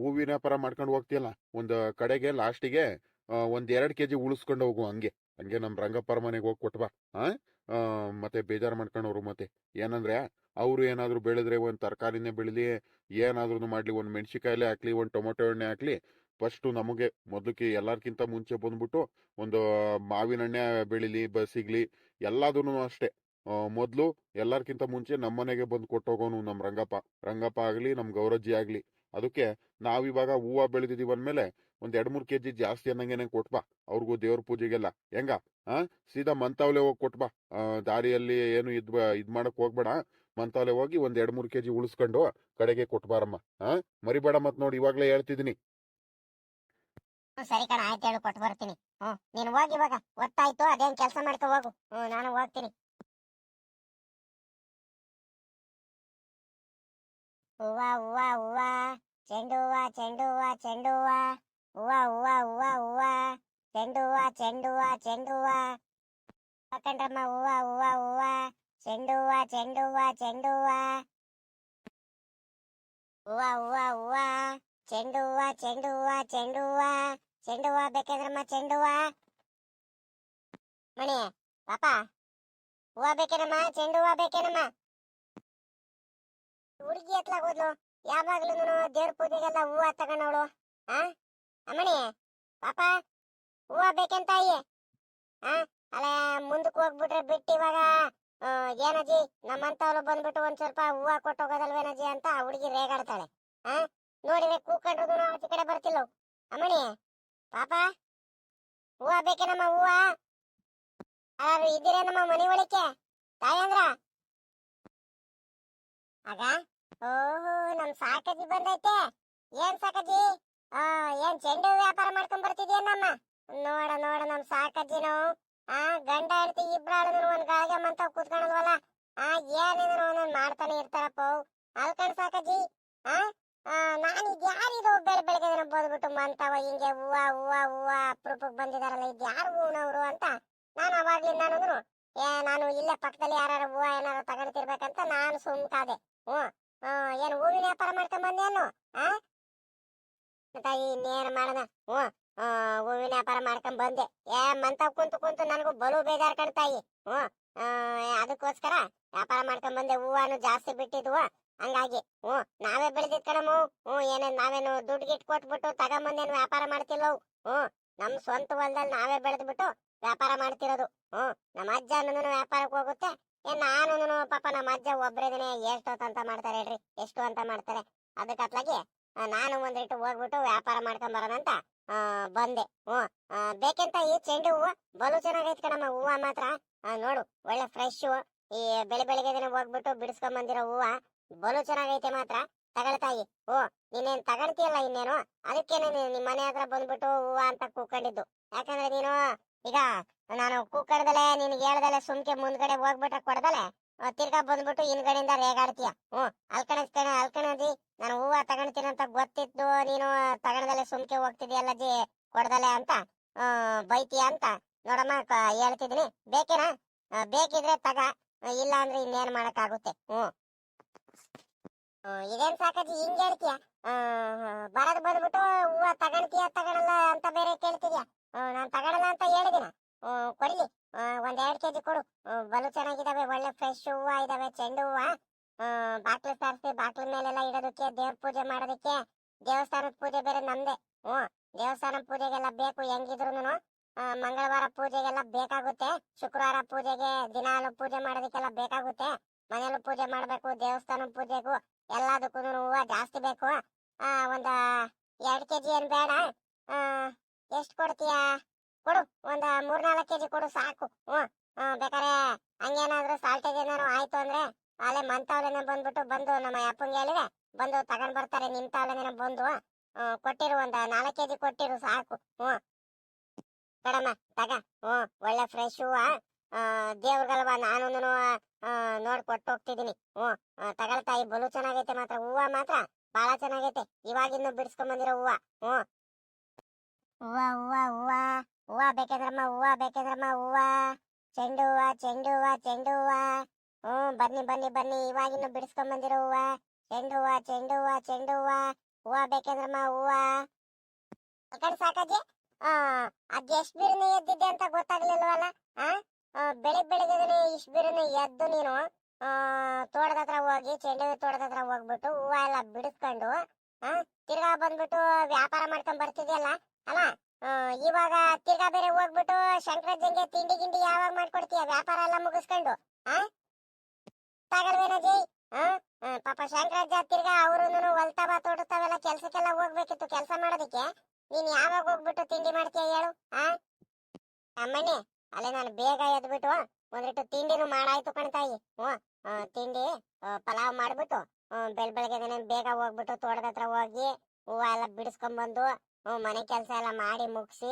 ಹೂವಿನ ವ್ಯಾಪಾರ ಮಾಡ್ಕೊಂಡು ಹೋಗ್ತಿಯಲ್ಲ, ಒಂದು ಕಡೆಗೆ, ಲಾಸ್ಟಿಗೆ ಒಂದ್ ಕೆ ಕೆಜಿ ಉಳಿಸ್ಕೊಂಡು ಹೋಗು ಹಂಗೆ ಹಂಗೆ ನಮ್ಮ ರಂಗಪ್ಪರ ಮನೆಗೆ ಹೋಗಿ ಕೊಟ್ಬಾ ಹಾ ಮತ್ತೆ ಬೇಜಾರು ಮಾಡ್ಕೊಂಡವ್ರು ಮತ್ತೆ. ಏನಂದ್ರೆ, ಅವರು ಏನಾದರೂ ಬೆಳೆದ್ರೆ ಒಂದು ತರಕಾರಿನೇ ಬೆಳೀಲಿ ಏನಾದ್ರೂ ಮಾಡಲಿ, ಒಂದು ಮೆಣಸಿಕಾಯಿಲೆ ಹಾಕ್ಲಿ, ಒಂದು ಟೊಮೊಟೊ ಎಣ್ಣೆ ಹಾಕ್ಲಿ, ಫಸ್ಟು ನಮಗೆ ಮೊದಲಕ್ಕೆ ಎಲ್ಲಾರ್ಕಿಂತ ಮುಂಚೆ ಬಂದ್ಬಿಟ್ಟು ಒಂದು ಮಾವಿನ ಹಣ್ಣೆ ಬೆಳೀಲಿ ಬ ಎಲ್ಲದೂ ಅಷ್ಟೇ. ಮೊದಲು ಎಲ್ಲರಿಗಿಂತ ಮುಂಚೆ ನಮ್ಮನೆಗೆ ಬಂದು ಕೊಟ್ಟೋಗೋನು ನಮ್ಮ ರಂಗಪ್ಪ. ರಂಗಪ್ಪ ಆಗಲಿ ನಮ್ಮ ಗೌರಜ್ಜಿ ಆಗಲಿ. ಅದಕ್ಕೆ ನಾವಿವಾಗ ಹೂವು ಬೆಳೆದಿದ್ದೀವಿ ಅಂದ್ಮೇಲೆ ಒಂದ್ ಎರಡ್ ಮೂರ್ ಕೆಜಿ ಜಾಸ್ತಿ ಅನ್ನಂಗೆನೆ ಕೊಟ್ಬಾ ಅವ್ರಿಗೂ ದೇವ್ರ ಪೂಜೆಗೆಲ್ಲ. ಹೆಂಗ? ಆ? ಸೀದಾ ಮಂತಾವ್ಲೆ ಹೋಗಿ ಕೊಟ್ಬಾ ದಾರಿಯಲ್ಲಿ ಏನು ಇದ್ ಇದ್ ಮಾಡಕ್ ಹೋಗ್ಬೇಡ. ಮಂತಾವ್ಲೆ ಹೋಗಿ ಒಂದ್ ಎರಡ್ ಮೂರ್ ಕೆಜಿ ಉಳಿಸ್ಕೊಂಡು ಕಡೆಗೆ ಕೊಟ್ಬಾರಮ್ಮ ಆ? ಮರಿಬೇಡ ಮತ್ ನೋಡಿ, ಇವಾಗ್ಲೇ ಹೇಳ್ತಿದೀನಿ. ಸರಿ ಕಣ, ಆಯ್ತು ಹೇಳು ಕೊಟ್ಟು ಬರ್ತೀನಿ. ಹ್ಮ್, ನೀನು ಹೋಗಿ ಇವಾಗ. ಗೊತ್ತಾಯ್ತು ಅದೇನ್ ಕೆಲಸ ಮಾಡ್ಕೊ ಹೋಗು. ನಾನು ಹೋಗ್ತೀನಿ. ಚೆಂಡು ಹೂವ ಚೆಂಡು ಹೂವ ಚೆಂಡು ಹೂವ. ಹೂವ ಹೂವ ಹೂವ ಹೂವ. ಚೆಂಡು ಹೂವ ಚೆಂಡು ಹೂವ ಚೆಂಡು ಹೂವ ಕಂಡ್ರಮ್ಮ, ಹೂವ ಹೂವ ಹೂವ. ಚೆಂಡು ಹೂವ ಚೆಂಡು ಹೂವ ಚೆಂಡು ಹೂವ ಹೂವ. ಹೂವ ಹೂವ ಚೆಂಡು ಹೂವ ಚೆಂಡು ಹೂವ ಚೆಂಡು ಹೂವ ಚೆಂಡು ಹೂವ ಬೇಕಂದ್ರಮ್ಮ ಚೆಂಡು ಹೂವ ಮಣಿ, ಪಾಪ. ಹೂವ ಬೇಕೇನಮ್ಮ ಚೆಂಡು ಹೂವ ಬೇಕೇನಮ್ಮ. ಹುಡುಗಿ ಎತ್ಲಾಗ ಹೋದ್ಲು. ಯಾವಾಗ್ಲೂ ದೇವ್ರ ಪೂಜೆಗೆಲ್ಲ ಹೂವ ತಗೊಂಡವಳು ಆ? ಅಮ್ಮಣಿ, ಪಾಪ, ಹೂವ ಬೇಕಂತ ಆ ಅಲ್ಲ ಮುಂದಕ್ಕೆ ಹೋಗ್ಬಿಟ್ರೆ ಬಿಟ್ಟು ಇವಾಗ ಏನಜ್ಜಿ ನಮ್ಮಂತವ್ರು ಬಂದ್ಬಿಟ್ಟು ಒಂದ್ ಸ್ವಲ್ಪ ಹೂವ ಕೊಟ್ಟು ಹೋಗೋದಲ್ವೇನಜ್ಜಿ ಅಂತ ಹುಡುಗಿ ರೇಗಾಡ್ತಾಳೆ. ಆ ನೋಡಿದ್ರೆ ಕೂಕೊಂಡ್ರು ಆಚೆ ಕಡೆ ಬರ್ತಿಲ್ಲ ಅಮ್ಮಣಿ, ಪಾಪ, ಹೂವ ಬೇಕೇನಮ್ಮ ಹೂವ? ಯಾರು ಇದ್ದೀರೇನಮ್ಮ ಮನೆ ಒಳಕ್ಕೆ? ತಾಯಂದ್ರ ಆಗ? ಓಹೋ, ನಮ್ ಸಾಕಜಿ ಬಂದೈತೆ. ಏನ್ ಸಾಕಜ್ಜಿ? ಆ, ಏನ್ ಚೆಂಡು ವ್ಯಾಪಾರ ಮಾಡ್ಕೊಂಡ್ ಬರ್ತಿದ್ಯೇನಮ್ಮ? ನೋಡ ನೋಡ, ನಮ್ ಸಾಕಜ್ಜಿನು ಆ, ಗಂಡ ಹೆಂಡತಿ ಇಬ್ರಾಳು ಒಂದ್ ಗಾಳಿಗೆ ಮಂತ ಕೂತ್ಕೊಳಲ್ವಲ್ಲ? ಆ, ಏನಿದ್ರು ಒಂದೊಂದ್ ಮಾಡ್ತಾನೆ ಇರ್ತಾರಪ್ಪ ಅಲ್ಕಂಡ್ ಸಾಕಜ್ಜಿ, ಆ? ನಾನ್ ಇದ್ ಯಾರಿದು ಬೆಳೆ ಬೆಳಗ್ಗೆ ಬೋದ್ಬಿಟ್ಟು ಮಂತವ ಹಿಂಗೆ ಹೂವ ಹೂವ ಹೂವ ಅಪ್ರೂಪಕ್ ಬಂದಿದಾರಲ್ಲ, ಇದ್ ಯಾರು ಹೂನವ್ರು ಅಂತ? ನಾನು ಅವಾಗ್ಲಿಂದ ನಾನು ಏ, ನಾನು ಇಲ್ಲೇ ಪಕ್ಕದಲ್ಲಿ ಯಾರು ಹೂವ ಏನಾರು ತಗೊಂಡ್ತಿರ್ಬೇಕಂತ ನಾನು ಸುಮ್ಕಾದೆ. ಹ್ಞೂ ಏನ್ ಹೂವಿನ ವ್ಯಾಪಾರ ಮಾಡ್ಕೊಂಡ್ ಬಂದೇನು ಆ? ಮತ್ತೆ ಇನ್ನೇನ್ ಮಾಡೋಣ ಹ್ಞೂ ಹೂವಿನ ವ್ಯಾಪಾರ ಮಾಡ್ಕೊಂಡ್ ಬಂದೆ. ಏ, ಮಂತ ಕುಂತು ಕುಂತು ನನಗೂ ಬಲು ಬೇಜಾರ್ ಕಣ್ತಾಯಿ ಹ್ಞೂ ಅದಕ್ಕೋಸ್ಕರ ವ್ಯಾಪಾರ ಮಾಡ್ಕೊಂಡ್ ಬಂದೆ. ಹೂವನು ಜಾಸ್ತಿ ಬಿಟ್ಟಿದ್ವು. ಹಂಗಾಗಿ, ಹ್ಞೂ, ನಾವೇ ಬೆಳೆದಿದ್ ಕಣಮು ಹ್ಞೂ ಏನೇನ್ ನಾವೇನು ದುಡ್ಡು ಗಿಟ್ ಕೊಟ್ಬಿಟ್ಟು ತಗೊಂಬಂದೇನು ವ್ಯಾಪಾರ ಮಾಡ್ತಿಲ್ಲವು. ಹ್ಞೂ, ನಮ್ ಸ್ವಂತ ಹೊಲದಲ್ಲಿ ನಾವೇ ಬೆಳೆದ್ಬಿಟ್ಟು ವ್ಯಾಪಾರ ಮಾಡ್ತಿರೋದು. ಹ್ಞೂ, ನಮ್ಮ ಅಜ್ಜ ವ್ಯಾಪಾರಕ್ಕೆ ಹೋಗುತ್ತೆ. ಏ ನಾನು ಪಾಪ ನಮ್ಮ ಅಜ್ಜ ದಿನ ಎಷ್ಟು ಅಂತ ಮಾಡ್ತಾರೆ ಹೇಳ್ರಿ. ಎಷ್ಟು ಅಂತ ಮಾಡ್ತಾರೆ. ಅದಕ್ಕೆ ಅತ್ಲಾಗಿ ನಾನು ಒಂದಿಟ್ಟು ಹೋಗ್ಬಿಟ್ಟು ವ್ಯಾಪಾರ ಮಾಡ್ಕೊಂಡ್ ಬರೋದಂತ ಬಂದೆ. ಹ್ಮ್ ಬೇಕಂತ ಈ ಚೆಂಡು ಹೂವು, ಬಲು ಚೆನ್ನಾಗೈತೆ ಕಣಮ್ಮ, ಹೂವ ಮಾತ್ರ. ನೋಡು, ಒಳ್ಳೆ ಫ್ರೆಶ್ ಈ ಬೆಳೆ ದಿನ ಹೋಗ್ಬಿಟ್ಟು ಬಿಡಿಸ್ಕೊಂಡ್ ಬಂದಿರೋ ಹೂವ, ಬಲು ಚೆನ್ನಾಗೈತೆ ಮಾತ್ರ. ತಗೊಳ್ತಾಯಿ ಓ ನೀನೇನ್ ತಗೊಳ್ತೀಯಲ್ಲ ಇನ್ನೇನು? ಅದಕ್ಕೆ ನಿಮ್ ಮನೆ ಹತ್ರ ಬಂದ್ಬಿಟ್ಟು ಹೂವ ಅಂತ ಕೂಕೊಂಡಿದ್ದು. ಯಾಕಂದ್ರೆ ನೀನು, ಈಗ ನಾನು ಕೂಕಡ್ದಲೆ ನಿನ್ಗೆ ಹೇಳ್ದಲೆ ಸುಮ್ಕೆ ಮುಂದ್ಗಡೆ ಹೋಗ್ಬಿಟ್ರೆ ಕೊಡ್ದಲೆ ತಿರ್ಗಾ ಬಂದ್ಬಿಟ್ಟು ಹಿಂದ್ಗಡೆಯಿಂದ ರೇಗಾಡ್ತೀಯ ಹ್ಞೂ, ಅಲ್ಕಣಿಸ್ತಾನ, ಅಲ್ಕಣದಿ. ನಾನು ಹೂವ ಅಂತ ಗೊತ್ತಿದ್ದು, ನೀನು ತಗೊಂಡದಲ್ಲೇ ಸುಮ್ಕೆ ಹೋಗ್ತಿದ್ಯಲ್ಲ ಜಿ, ಕೊಡ್ದಲೆ ಅಂತ ಬೈತೀಯ ಅಂತ. ನೋಡಮ್ಮ ಹೇಳ್ತಿದ್ದೀನಿ. ಬೇಕೇನಾ? ಬೇಕಿದ್ರೆ ತಗ, ಇಲ್ಲ ಅಂದ್ರೆ ಇನ್ನೇನ್ ಮಾಡಕ್ಕಾಗುತ್ತೆ? ಹ್ಞೂ. ಇದೇನ್ ಹಿಂಗೆ ಹಿಂಗ್ ಹೇಳ್ತೀಯ? ಬರೋದು ಬಂದ್ಬಿಟ್ಟು ಹೂವ ತಗೊಳ್ತೀಯ ತಗೊಳಲ್ಲ ಅಂತ ಬೇರೆ ಕೇಳ್ತಿದ್ಯಾ? ನಾನು ತಗೊಳಲ್ಲ ಅಂತ ಹೇಳಿದಿನ ಕೊಡ್ಲಿ. ಆ, ಒಂದ್ ಎರಡ್ ಕೆಜಿ ಕೊಡು. ಬಲು ಚೆನ್ನಾಗಿದಾವೆ ಒಳ್ಳೆ ಫ್ರೆಶ್ ಹೂವ ಇದಾವೆ ಚೆಂಡು ಹೂವ. ಬಾಟ್ಲು ಸಾರಿಸಿ ಬಾಕ್ಲ ಮೇಲೆಲ್ಲ ಇಡೋದಕ್ಕೆ ದೇವ್ರ ಪೂಜೆ ಮಾಡೋದಕ್ಕೆ ದೇವಸ್ಥಾನದ ಪೂಜೆ ಬೇರೆ ನಮ್ದೆ. ಹ್ಮ್ ದೇವಸ್ಥಾನ ಪೂಜೆಗೆಲ್ಲ ಬೇಕು ಹೆಂಗಿದ್ರು ಮಂಗಳವಾರ ಪೂಜೆಗೆಲ್ಲ ಬೇಕಾಗುತ್ತೆ. ಶುಕ್ರವಾರ ಪೂಜೆಗೆ ದಿನಾಲು ಪೂಜೆ ಮಾಡೋದಕ್ಕೆಲ್ಲ ಬೇಕಾಗುತ್ತೆ. ಮನೇಲೂ ಪೂಜೆ ಮಾಡ್ಬೇಕು ದೇವಸ್ಥಾನ ಪೂಜೆಗೂ ಎಲ್ಲದಕ್ಕೂ ಹೂವ ಜಾಸ್ತಿ ಬೇಕು. ಒಂದ ಎರಡ್ ಕೆಜಿ ಏನ್ ಬೇಡ. ಎಷ್ಟ್ ಕೊಡ್ತೀಯ? ಕೊಡು, ಒಂದ ಮೂರ್ನಾಲ್ಕು ಕೆಜಿ ಕೊಡು, ಸಾಕು. ಹ್ಮ್ ಬೇಕಾದ್ರೆ ಹಂಗೇನಾದ್ರೂ ಸಾಲ್ಟೇಜ್ ಏನಾದ್ರು ಆಯ್ತು ಅಂದ್ರೆ ಅಲ್ಲೇ ಮಂತಾವ್ಲೇನೆ ಬಂದ್ಬಿಟ್ಟು ಬಂದು ನಮ್ಮ ಅಪ್ಪಂಗೆ ಹೇಳಿದೆ. ಬಂದು ತಗೊಂಡ್ ಬರ್ತಾರೆ, ನಿಮ್ ತಾವಲೆನೆ ಬಂದು ಕೊಟ್ಟಿರು, ಒಂದ ನಾಲ್ಕು ಕೆಜಿ ಕೊಟ್ಟಿರು, ಸಾಕು. ಹ್ಮ್ ಕಡಮ್ಮ ತಗ. ಹ್ಮ್ ಒಳ್ಳೆ ಫ್ರೆಶ್ ಹೂವ. ದೇವ್ರಿಗಲ್ವಾ ನಾನು ನೋಡ್ ಕೊಟ್ಟು ಹೋಗ್ತಿದೀನಿ ಹ್ಮ್ ತಗೊಳ್ತಾಯಿ ಬಲು ಚೆನ್ನಾಗೈತೆ ಮಾತ್ರ, ಹೂವ ಮಾತ್ರ ಬಹಳ ಚೆನ್ನಾಗೈತೆ. ಇವಾಗಿನ್ನು ಬಿಡಿಸ್ಕೊಂಡ್ ಬಂದಿರೋ ಹೂವ. ಹ್ಮ್ ಹೂವ ಹೂವ ಹೂವ. ಹೂವ ಬೇಕಂದ್ರಮ್ಮ ಹೂವ ಬೇಕಂದ್ರಮ್ಮ, ಹೂವ. ಚೆಂಡು ಹೂವ ಚೆಂಡು ಹೂವ ಚೆಂಡು ಹೂವ. ಹ್ಮ್ ಬನ್ನಿ ಬನ್ನಿ ಬನ್ನಿ. ಇವಾಗಿನ್ನು ಬಿಡಿಸ್ಕೊಂಡ್ ಬಂದಿರೋ ಹೂವ. ಚೆಂಡು ಹೂವ ಚೆಂಡು ಹೂವ ಚೆಂಡು ಹೂವ. ಹೂವ ಬೇಕಂದ್ರಮ್ಮ, ಹೂವ. ಕಣ್ ಸಾಕಾಜಿ ಆ, ಅದ್ ಎಷ್ಟ್ ಬೀರನೆ ಎದ್ದಿದ್ದೆ ಅಂತ ಗೊತ್ತಾಗ್ಲಿಲ್ವಲ್ಲ? ಆ ಬೆಳಿಗ್ ಬೆಳಿಗ್ಗೆ ಇಷ್ಟ್ ಬೀರನೆ ಎದ್ದು ನೀನು, ಆ, ತೋಟದ ಹತ್ರ ಹೋಗಿ, ಚೆಂಡು ತೋಟದ ಹತ್ರ ಹೋಗ್ಬಿಟ್ಟು ಹೂವ ಎಲ್ಲ ಬಿಡಿಸ್ಕೊಂಡು, ಆ, ತಿರ್ಗಾ ಬಂದ್ಬಿಟ್ಟು ವ್ಯಾಪಾರ ಮಾಡ್ಕೊಂಡ್ ಬರ್ತಿದ್ಯಲ್ಲ, ಅಲ್ಲ? ಇವಾಗ ತಿರ್ಗಾ ಬೇರೆ ಹೋಗ್ಬಿಟ್ಟು ಶಂಕರಜ್ಜಂಗೆ ತಿಂಡಿ ಗಿಂಡಿ ಯಾವಾಗ ಮಾಡ್ಕೊಡ್ತೀಯ? ವ್ಯಾಪಾರ ಎಲ್ಲ ಮುಗಿಸ್ಕೊಂಡು ಆ? ತಗಲ್ವೇನ ಜೈ ಆ? ಆ, ಪಾಪ ಶಂಕರಜ್ಜ ತಿರ್ಗಾ ಅವರು ಹೊಲ್ತಾವ ತೋಟತಾವೆಲ್ಲ ಕೆಲ್ಸಕ್ಕೆಲ್ಲ ಹೋಗ್ಬೇಕಿತ್ತು ಕೆಲಸ ಮಾಡೋದಕ್ಕೆ. ನೀನ್ ಯಾವಾಗ ಹೋಗ್ಬಿಟ್ಟು ತಿಂಡಿ ಮಾಡ್ತೀಯ ಹೇಳು ಆ? ಅಮ್ಮಣ್ಣಿ ಅಲ್ಲೇ ನಾನು ಬೇಗ ಎದ್ಬಿಟ್ಟು ಒಂದಿಟ್ಟು ತಿಂಡಿನು ಮಾಡಾಯ್ತು ಕಣ್ತಾಯಿ ಹ್ಞೂ ತಿಂಡಿ ಪಲಾವ್ ಮಾಡ್ಬಿಟ್ಟು ಬೆಳ್ ಬೆಳಗ್ಗೆ ಬೇಗ ಹೋಗ್ಬಿಟ್ಟು ತೋಟದ ಹತ್ರ ಹೋಗಿ ಹೂವ ಎಲ್ಲ ಬಿಡಿಸ್ಕೊಂಬಂದು ಹ್ಮ್, ಮನೆ ಕೆಲಸ ಎಲ್ಲ ಮಾಡಿ ಮುಗಿಸಿ